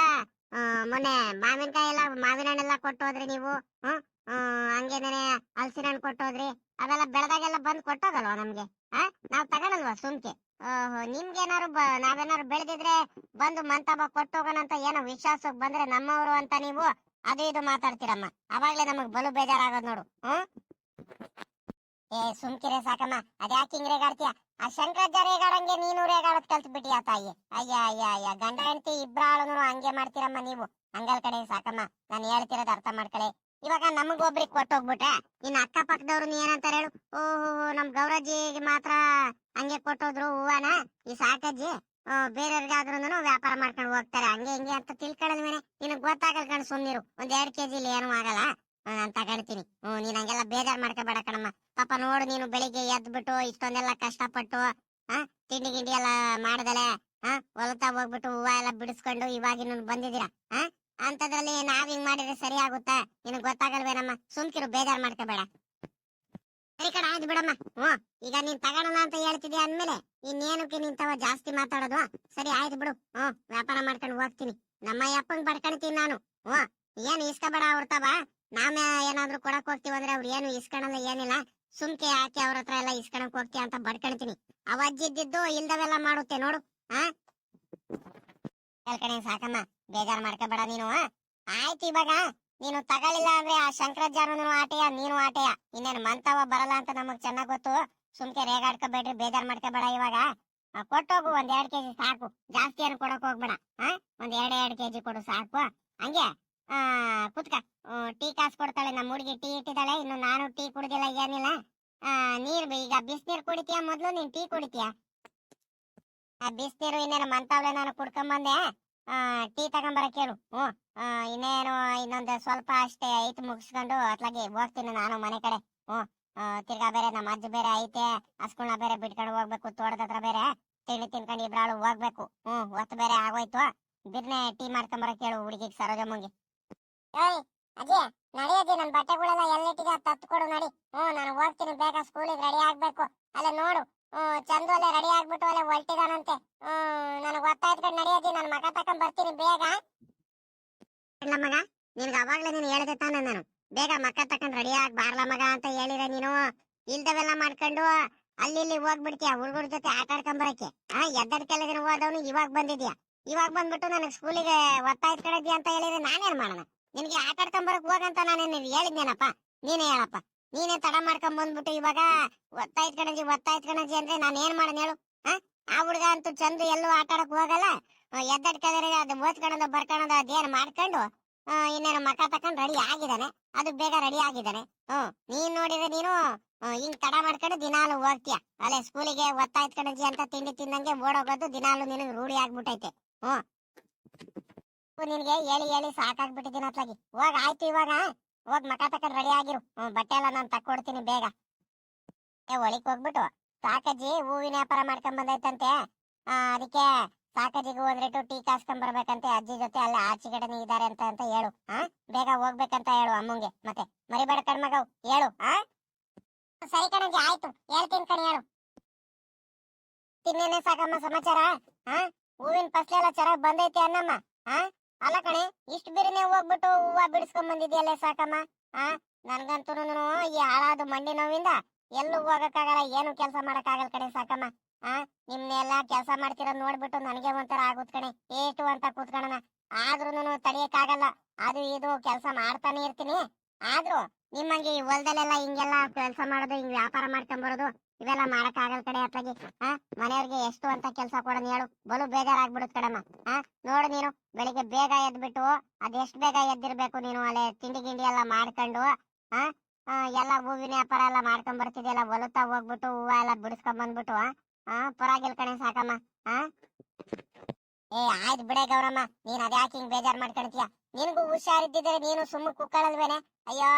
ಮೊನ್ನೆ ಮಾವಿನಕಾಯಿ ಎಲ್ಲ ಮಾವಿನ ಹಣ್ಣೆಲ್ಲ ಕೊಟ್ಟು ಹೋದ್ರಿ ನೀವು? ಹ್ಮ್? ಆ, ಹಂಗೇನೆ ಹಲಸಿನ ಹಣ್ಣು ಕೊಟ್ಟೋದ್ರಿ? ಅವೆಲ್ಲ ಬೆಳೆದಾಗೆಲ್ಲ ಬಂದು ಕೊಟ್ಟೋಗಲ್ವಾ ನಮ್ಗೆ? ಆ ನಾವ್ ತಗೊಳಲ್ವಾ ಸುಮ್ಕೆ? ಓಹೋ ನಿಮ್ಗೇನಾರು ನಾವೇನಾರು ಬೆಳೆದಿದ್ರೆ ಬಂದು ಮಂತಬ ಕೊಟ್ಟೋಗೋಣ ಅಂತ ಏನೋ ವಿಶ್ವಾಸಕ್ಕೆ ಬಂದ್ರೆ ನಮ್ಮವರು ಅಂತ ನೀವು ಅದು ಇದು ಮಾತಾಡ್ತೀರಮ್ಮ. ಅವಾಗ್ಲೇ ನಮಗ್ ಬಲು ಬೇಜಾರಾಗೋದ್ ನೋಡು. ಹ್ಮ್? ಏ ಸುಮ್ಕಿರೆ ಸಾಕಮ್ಮ. ಅದ್ಯಾಕೆ ಹಿಂಗ್ ರೇಗಾಡ್ತೀಯ ಆ ಶಂಕರಾಚಾರ್ಯ ರೇಗಾಡಂಗೆ ನೀನು ರೇಗಾಡೋದ್ ಕಲ್ತ್ ಬಿಟ್ಟಿಯ ತಾಯಿ? ಅಯ್ಯ ಅಯ್ಯ ಅಯ್ಯ. ಗಂಡ ಹೆಂಡತಿ ಇಬ್ರಾಳು ಹಂಗೆ ಮಾಡ್ತೀರಮ್ಮ ನೀವು. ಹಂಗಲ್ ಕಡೆ ಸಾಕಮ್ಮ. ನಾನು ಹೇಳ್ತಿರೋದು ಅರ್ಥ ಮಾಡ್ಕೊಳ್ಳಿ. ಇವಾಗ ನಮಗೊಬ್ರಿಗೆ ನಿನ್ ಅಕ್ಕ ಪಕ್ಕದವ್ರು ಏನಂತಾರೆ ಹೇಳು? ಓಹೋ, ನಮ್ ಗೌರಜ್ಜಿಗೆ ಮಾತ್ರ ಹಂಗೆ ಕೊಟ್ಟೋದ್ರು ಹೂವನ? ಈ ಸಾಕಜ್ಜಿ? ಬೇರೆಯವ್ರಿಗಾದ್ರೂ ವ್ಯಾಪಾರ ಮಾಡ್ಕೊಂಡು ಹೋಗ್ತಾರೆ. ಹಂಗೆ ಹಿಂಗೆ ಅಂತ ತಿಳ್ಕೊಳ್ಳಲ್ವೇನೆ ನಿನಗ್ ಗೊತ್ತಾಗಲ್ ಕಣ್ ಸುಮ್ನಿರು. ಒಂದ್ ಎರಡ್ ಕೆಜಿ ಏನು ಆಗಲ್ಲ. ನಾನ್ ತಗೊಳ್ತೀನಿ ಹ್ಮ್, ನೀನ್ ಹಂಗೆಲ್ಲ ಬೇಜಾರ್ ಮಾಡ್ಕೋಬೇಡ ಕಣಮ್ಮ. ಪಾಪ ನೋಡು, ನೀನು ಬೆಳಿಗ್ಗೆ ಎದ್ಬಿಟ್ಟು ಇಷ್ಟೊಂದೆಲ್ಲ ಕಷ್ಟಪಟ್ಟು, ಆ, ತಿಂಡಿ ಗಿಂಡಿ ಎಲ್ಲ ಮಾಡ್ದಲೆ, ಆ ಹೊಲತಾ ಹೋಗ್ಬಿಟ್ಟು ಹೂವ ಎಲ್ಲ ಬಿಡಿಸ್ಕೊಂಡು ಇವಾಗ ಇನ್ನೊಂದು ಬಂದಿದ್ದೀರಾ, ಆ? ಅಂತದ್ರಲ್ಲಿ ನಾವ್ ಹಿಂಗ್ ಮಾಡಿದ್ರೆ ಸರಿ ಆಗುತ್ತಾ? ನಿನಗ್ ಗೊತ್ತಾಗಲ್ವೇನಮ್ಮ? ಸುಮ್ಕಿರು, ಬೇಜಾರ್ ಮಾಡ್ಕೋಬೇಡ. ಸರಿ ಕಣ, ಆಯ್ತು ಬಿಡಮ್ಮ. ಹ್ಮ್, ಈಗ ನೀನ್ ತಗೋಣ ಅಂತ ಹೇಳ್ತಿದ್ದೆ ಅಂದ್ಮೇಲೆ ಇನ್ನೇನಕ್ಕೆ ನಿಂತವ ಜಾಸ್ತಿ ಮಾತಾಡೋದು? ಸರಿ, ಆಯ್ತು ಬಿಡು. ಹ್ಮ್, ವ್ಯಾಪಾರ ಮಾಡ್ಕೊಂಡು ಹೋಗ್ತೀನಿ. ನಮ್ಮ ಅಪ್ಪಂಗೆ ಬಡ್ಕೊಳ್ತೀನಿ ನಾನು. ಹ್ಮ್, ಏನ್ ಇಸ್ಕೋಬೇಡ ಅವ್ರತವ ನಾವೇ ಏನಾದ್ರು ಕೊಡಕ್ ಹೋಗ್ತೀವಿ ಅಂದ್ರೆ ಅವ್ರು ಏನು ಇಸ್ಕೊಳಲ್ಲ ಏನಿಲ್ಲ. ಸುಮ್ಕೆ ಹಾಕಿ ಅವ್ರ ಹತ್ರ ಎಲ್ಲ ಇಸ್ಕೊಳಕ್ ಹೋಗ್ತೀಯ ಅಂತ ಬಡ್ಕೊಳ್ತೀನಿ ಇದ್ದಿದ್ದು ಇಲ್ದವೆಲ್ಲ ಮಾಡುತ್ತೆ, ನೋಡು, ಆ? ಕಡೆ ಸಾಕಮ್ಮ, ಬೇಜಾರ್ ಮಾಡ್ಕೋಬೇಡ ನೀನು? ಆಯ್ತು ಇವಾಗ, ನೀನು ತಗೊಳ್ಳಿಲ್ಲ ಅಂದ್ರೆ ಆ ಶಂಕರಾಚಾರ್ಯನು ಆಟೆಯ, ನೀನು ಆಟೆಯ? ಇನ್ನೇನು ಮಂತವ ಬರಲ್ಲ ಅಂತ ನಮಗ್ ಚೆನ್ನಾಗ್ ಗೊತ್ತು. ಸುಮ್ಕೆ ರೇಗಾಡ್ಕೋಬೇಡ್ರಿ ಬೇಜಾರ್ ಮಾಡ್ಕೋಬೇಡ ಇವಾಗ. ಕೊಟ್ಟೋಗು, ಒಂದ್ ಎರಡ್ ಕೆಜಿ ಸಾಕು. ಜಾಸ್ತಿ ಏನು ಕೊಡಕ್ ಹೋಗ್ಬೇಡ, ಆ? ಒಂದ್ ಎರಡ್ ಎರಡ್ ಕೆಜಿ ಕೊಡು ಸಾಕು. ಹಂಗೆ? ಆ ಕುತ್ಕ. ಟೀ ಕಾಸ್ ಕೊಡ್ತಾಳೆ ನಮ್ಮ ಹುಡುಗಿ ಟೀ ಇಟ್ಟಿದ್ದಾಳೆ ಇನ್ನು ನಾನು ಟೀ ಕುಡ್ದಿಲ್ಲ ಏನಿಲ್ಲ. ಆ ನೀರ್ ಈಗ ಬಿಸ್ನೀರ್ ಕುಡಿತೀಯ ಮೊದ್ಲು ನೀನ್ ಟೀ ಕುಡಿತೀಯ? ಆ ಬಿಸ್ನೀರು ಇನ್ನೇನು ಮಂತಾವ್ಲೆ ನಾನು ಕುಡ್ಕೊಂಬಂದೆ. ಆ ಟೀ ತಗೊಂಬರ ಕೇಳು. ಹ್ಞೂ. ಇನ್ನೇನು ಇನ್ನೊಂದು ಸ್ವಲ್ಪ ಅಷ್ಟೇ ಐತ್ ಮುಗಿಸ್ಕೊಂಡು ಅತ್ಲಾಗಿ ಹೋಗ್ತೀನಿ ನಾನು ಮನೆ ಕಡೆ. ಆ, ತಿರ್ಗಾ ಬೇರೆ ನಮ್ಮ ಅಜ್ಜಿ ಬೇರೆ ಐತೆ ಹಸ್ಗುಣ ಬೇರೆ ಬಿಟ್ಕೊಂಡು ಹೋಗ್ಬೇಕು ತೋಟದ ಹತ್ರ ಬೇರೆ. ತಿಂಡಿ ತಿನ್ಕೊಂಡು ಇಬ್ರಾಳು ಹೋಗ್ಬೇಕು. ಹ್ಮ್ ಹೊತ್ತು ಬೇರೆ ಆಗೋಯ್ತು. ಬಿರ್ನೆ ಟೀ ಮಾಡ್ಕೊಂಬರ ಕೇಳು ಹುಡುಗಿಗೆ ಸರೋಜಮ್ಮಂಗೆ. ಏಯ್, ಅಜ್ಜಿ ನಡಿ ನನ್ನ ನನ್ ಬಟ್ಟೆಗಳೆಲ್ಲ ಎಲ್ಲಿಟ್ಟಿಗೆ ತತ್ತು ಕೊಡು ನಡಿ. ಹ್ಞೂ ನಾನು ಹೋಗ್ತೀನಿ, ಬೇಗ ಸ್ಕೂಲಿಗೆ ರೆಡಿ ಆಗಬೇಕು. ಅಲ್ಲ ನೋಡು, ಹ್ಮ್ ಚಂದು ಅಲ್ಲೇ ರೆಡಿ ಆಗ್ಬಿಟ್ಟು ಅಲ್ಲೇ ಹೊಲ್ಟಿದಾನಂತೆ ಹ್ಮ್, ನನಗೆ ಗೊತ್ತಾಯ್ತು ನಡಿ ಅಜ್ಜಿ ನನ್ನ ಮಗ ತಕೊಂಡ್ ಬರ್ತೀನಿ ಬೇಗ. ಇಲ್ಲ ಮಗ, ನಿನ್ಗೆ ಅವಾಗಲೇ ನೀನು ಹೇಳಿದೆ ತಾನೆ ನಾನು. ಬೇಗ ಮಕ್ಕ ತಕೊಂಡ್ ರೆಡಿ ಆಗಿ ಬಾರ್ಲ ಮಗ ಅಂತ ಹೇಳಿದೆ ನೀನು. ಇಲ್ದವೆಲ್ಲ ಮಾಡ್ಕೊಂಡು ಅಲ್ಲಿ ಇಲ್ಲಿ ಹೋಗ್ಬಿಡ್ತೀಯ ಹುಡುಗರ ಜೊತೆ ಆಟ ಆಡ್ಕೊಂಡ್ ಬರಕ್ಕೆ. ಆ, ಎದ್ದಡ್ ಕೆಳಗಿನ ಹೋದವನು ಇವಾಗ ಬಂದಿದ್ಯಾ? ಇವಾಗ ಬಂದ್ಬಿಟ್ಟು ನನಗೆ ಸ್ಕೂಲಿಗೆ ಒತ್ತಾಯ್ತು ಕಣಜ್ಜಿ ಅಂತ ಹೇಳಿದ್ರೆ ನಾನೇನ್ ಮಾಡೋಣ? ನಿನಗೆ ಆಟ ಆಡ್ಕೊಂಡ್ ಬರಕ್ ಹೋಗಂತ ನಾನೇನು ಹೇಳಿದ್ನೇನಪ್ಪ? ನೀನೇ ಹೇಳಪ್ಪ. ನೀನೇ ತಡ ಮಾಡ್ಕೊಂಡ್ ಬಂದ್ಬಿಟ್ಟು ಇವಾಗ ಒತ್ತಾಯ್ತ್ ಕಣಜಿ ಒತ್ತಾಯ್ತ್ ಕಣಜಿ ಅಂದ್ರೆ ನಾನು ಏನ್ ಮಾಡನ್ ಹೇಳು? ಆ ಹುಡುಗ ಅಂತೂ ಚಂದ ಎಲ್ಲೂ ಆಟ ಆಡಕ್ ಹೋಗಲ್ಲ. ಎದ್ದಡ್ ಕೆಳಗೆ ಅದು ಓದ್ಕೊಳ್ಳೋದು ಬರ್ಕೊಳ್ಳೋದು ಅದೇನ್ ಮಾಡ್ಕೊಂಡು ಇನ್ನೇನು ಮಕ ತಕೊಂಡ್ ರೆಡಿ ಆಗಿದಾನೆ ಅದು ಬೇಗ ರೆಡಿ ಆಗಿದ್ದಾನೆ. ಹ್ಮ್ ನೀನ್ ನೋಡಿದ್ರೆ ನೀನು ಹಿಂಗ್ ತಡ ಮಾಡ್ಕೊಂಡು ದಿನಾಲು ಹೋಗ್ತೀಯ. ಅಲ್ಲೇ ಸ್ಕೂಲಿಗೆ ಒತ್ತಾಯ್ತ್ ಕಣಜಿ ಅಂತ ತಿಂಡಿ ತಿಂದಂಗೆ ಓಡೋಗೋದು ದಿನಾಲು ನಿನಗೆ ರೂಢಿ ಆಗ್ಬಿಟ್ಟೈತೆ ಹ್ಮ್ ನಿನ್ಗೆ ಹೇಳಿ ಹೇಳಿ, ಸಾಕಾಗ್ಬಿಟ್ಟಿದ್ದೀನಿ ಅತ್ಲಾಗಿ. ಹೋಗ್, ಆಯ್ತು ಇವಾಗ. ಹೋಗ್ ಮಕ ತಕೊಂಡ್ ರೆಡಿ ಆಗಿರು. ಬಟ್ಟೆ ಎಲ್ಲ ನಾನು ತಕ್ಕೊಡ್ತೀನಿ ಬೇಗ. ಏ ಒಳಿಕ್ ಹೋಗ್ಬಿಟ್ಟು. ಸಾಕಜ್ಜಿ, ಹೂವಿನ ವ್ಯಾಪಾರ ಮಾಡ್ಕೊಂಡ್ ಬಂದೈತಂತೆ. ಅದಕ್ಕೆ ಸಾಕಜ್ಜಿಗೆ ಹೋದ್ರಿಟ್ಟು ಟೀ ಕಾಸ್ಕೊಂಡ್ ಬರ್ಬೇಕಂತೆ. ಅಜ್ಜಿ ಜೊತೆ ಅಲ್ಲಿ ಆಚೆ ಕಡೆನೇ ಇದಾರೆ ಅಂತ ಅಂತ ಹೇಳು. ಆ, ಬೇಗ ಹೋಗ್ಬೇಕಂತ ಹೇಳು ಅಮ್ಮಂಗೆ. ಮತ್ತೆ, ಮರಿಬೇಡ ಕಣ್ಮಗವ್, ಹೇಳು, ಆ? ಸರಿ ಕಣಜ್ಜಿ, ಆಯ್ತು. ಹೇಳ್ತೀನಿ ಕಣಿ ಹೇಳು ತಿನ್ನೇನೆ ಸಾಕಮ್ಮ ಸಮಾಚಾರ? ಆ? ಹೂವಿನ ಫಸ್ಲೆಲ್ಲ ಚೆನ್ನಾಗ್ ಬಂದೈತಿ ಅನ್ನಮ್ಮ ಆ? ಅಲ್ಲ ಕಣೆ, ಇಷ್ಟು ಬೇರೆನೆ ಹೋಗ್ಬಿಟ್ಟು ಹೂವ ಬಿಡಿಸ್ಕೊಂಡ್ ಬಂದಿದ್ಯಲ್ಲ ಸಾಕಮ್ಮ? ಆ ನನ್ಗಂತೂ ಈ ಹಾಳಾದ ಮಂಡಿ ನೋವಿಂದ ಎಲ್ಲೂ ಹೋಗಕ್ಕಾಗಲ್ಲ, ಏನು ಕೆಲಸ ಮಾಡಕ್ಕಾಗಲ್ಲ ಕಣೆ ಸಾಕಮ್ಮ. ಆ, ನಿಮ್ನೆಲ್ಲ ಕೆಲಸ ಮಾಡ್ತಿರೋ ನೋಡ್ಬಿಟ್ಟು ನನಗೆ ಒಂಥರ ಆಗುತ್ ಕಣೆ. ಏಟು ಅಂತ ಕೂತ್ಕೊಳ್ಳೋಣ ಆದ್ರೂನು ತಡಿಯಕ್ಕಾಗಲ್ಲ. ಅದು ಇದು ಕೆಲಸ ಮಾಡ್ತಾನೆ ಇರ್ತೀನಿ. ಆದ್ರೂ ನಿಮ್ಮಂಗೆ ಈ ಹೊಲದಲ್ಲೆಲ್ಲ ಹಿಂಗೆಲ್ಲ ಕೆಲಸ ಮಾಡೋದು, ಹಿಂಗ್ ವ್ಯಾಪಾರ ಮಾಡ್ಕೊಂಡ್ ಬರೋದು ಇವೆಲ್ಲ ಮಾಡಕ್ ಆಗಲ್ ಕಡೆ ಅಪ್ಪಾಜಿ. ಆ ಮನೆಯವ್ರಿಗೆ ಎಷ್ಟು ಅಂತ ಕೆಲಸ ಕೊಡೋನ್ ಹೇಳು. ಬಲು ಬೇಜಾರಾಗ್ಬಿಡುತ್ ಕಡಮ್ಮ. ಆ ನೋಡು ನೀನು ಬೆಳಿಗ್ಗೆ ಬೇಗ ಎದ್ಬಿಟ್ಟು ಎಷ್ಟ್ ಬೇಗ ಎದ್ದಿರ್ಬೇಕು ನೀನು ಅಲ್ಲೇ ತಿಂಡಿ ಗಿಂಡಿ ಎಲ್ಲ ಮಾಡ್ಕೊಂಡು ಆ, ಎಲ್ಲ ಹೂವಿನ ವ್ಯಾಪಾರ ಎಲ್ಲ ಮಾಡ್ಕೊಂಡ್ ಬರ್ತಿದ್ಯಲ್ಲ ಹೊಲುತ್ತಾ ಹೋಗ್ಬಿಟ್ಟು ಹೂವ ಎಲ್ಲ ಬಿಡಿಸ್ಕೊಂಡ್ ಬಂದ್ಬಿಟ್ಟು ಆ ಪರವಾಗಿಲ್ ಕಣೆ ಸಾಕಮ್ಮ. ಆ? ಏ ಆಯ್ತ್ ಬಿಡೆ ಗೌರಮ್ಮ. ನೀನ್ ಅದ್ಯಾಕೆ ಹಿಂಗ್ ಬೇಜಾರ್ ಮಾಡ್ಕೊಳ್ತೀಯ ನಿನ್ಗೂ ಹುಷಾರಿದ್ದಿದ್ರೆ ನೀನು ಸುಮ್ಮ ಕುಕ್ಕಳಲ್ವೇನೆ? ಅಯ್ಯೋ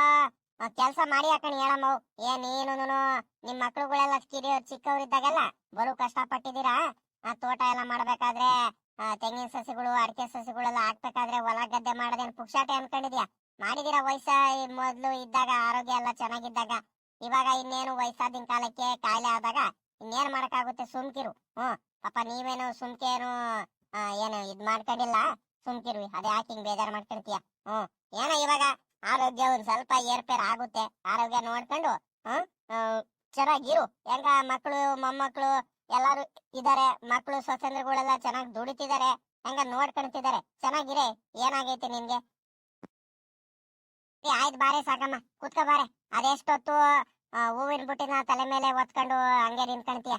ಕೆಲಸ ಮಾಡಿ ಹಾಕಣಿ ಹೇಳಮ್ಮ. ಏ ಏನ್ ನೀನು ನಿಮ್ ಮಕ್ಳುಗಳೆಲ್ಲ ಕಿರಿ ಚಿಕ್ಕವರಿದ್ದಾಗೆಲ್ಲ ಬಲು ಕಷ್ಟ ಪಟ್ಟಿದ್ದೀರಾ ಆ, ತೋಟ ಎಲ್ಲ ಮಾಡ್ಬೇಕಾದ್ರೆ ತೆಂಗಿನ ಸಸಿಗಳು, ಅಡಿಕೆ ಸಸಿಗಳೆಲ್ಲ ಹಾಕ್ಬೇಕಾದ್ರೆ ಹೊಲ ಗದ್ದೆ ಮಾಡೋದೇನ್ ಪುಕ್ಷಾಟೆ ಅನ್ಕೊಂಡಿದ್ಯಾ? ಮಾಡಿದಿರಾ ವಯಸ್ಸ ಮೊದ್ಲು ಇದ್ದಾಗ, ಆರೋಗ್ಯ ಎಲ್ಲ ಚೆನ್ನಾಗಿದ್ದಾಗ? ಇವಾಗ ಇನ್ನೇನು ವಯಸ್ಸಾದಿನ ಕಾಲಕ್ಕೆ ಕಾಯಿಲೆ ಆದಾಗ ಇನ್ನೇನ್ ಮಾಡಕ್ಕಾಗುತ್ತೆ ಸುಮ್ಕಿರು? ಹ್ಮ್, ಪಾಪ ನೀವೇನು ಸುಮ್ಕೆ ಏನು ಇದ್ ಮಾಡ್ಕೊಂಡಿಲ್ಲ? ಸುಮ್ಕಿರು, ಅದೇ ಯಾಕೆ ಹಿಂಗ್ ಬೇಜಾರ್ ಹ್ಮ್, ಏನೋ ಇವಾಗ ಆರೋಗ್ಯ ಒಂದ್ ಸ್ವಲ್ಪ ಏರ್ಪೇರ್ ಆಗುತ್ತೆ. ಆರೋಗ್ಯ ನೋಡ್ಕೊಂಡು ಚೆನ್ನಾಗಿರು ಹೆಂಗ ಮಕ್ಕಳು ಮೊಮ್ಮಕ್ಕಳು ಎಲ್ಲಾರು ಇದಾರೆ ಮಕ್ಕಳು ಸ್ವತಂತ್ರಗಳೆಲ್ಲ ಚೆನ್ನಾಗಿ ದುಡಿತಿದ್ದಾರೆ ಹೆಂಗ ನೋಡ್ಕೊಂತಿದ್ದಾರೆ ಚೆನ್ನಾಗಿರೆ ಏನಾಗೈತೆ ನಿನ್ಗೆ ಏ, ಆಯ್ತ್ ಬಾರೆ ಸಾಕಮ್ಮ ಕುತ್ಕೋ ಬಾರೆ. ಅದೆಷ್ಟೊತ್ತು ಹೂವಿನ ಬುಟ್ಟಿನ ತಲೆ ಮೇಲೆ ಒತ್ಕೊಂಡು ಹಂಗೆ ನಿಂತ್ಕೊಂತೀಯ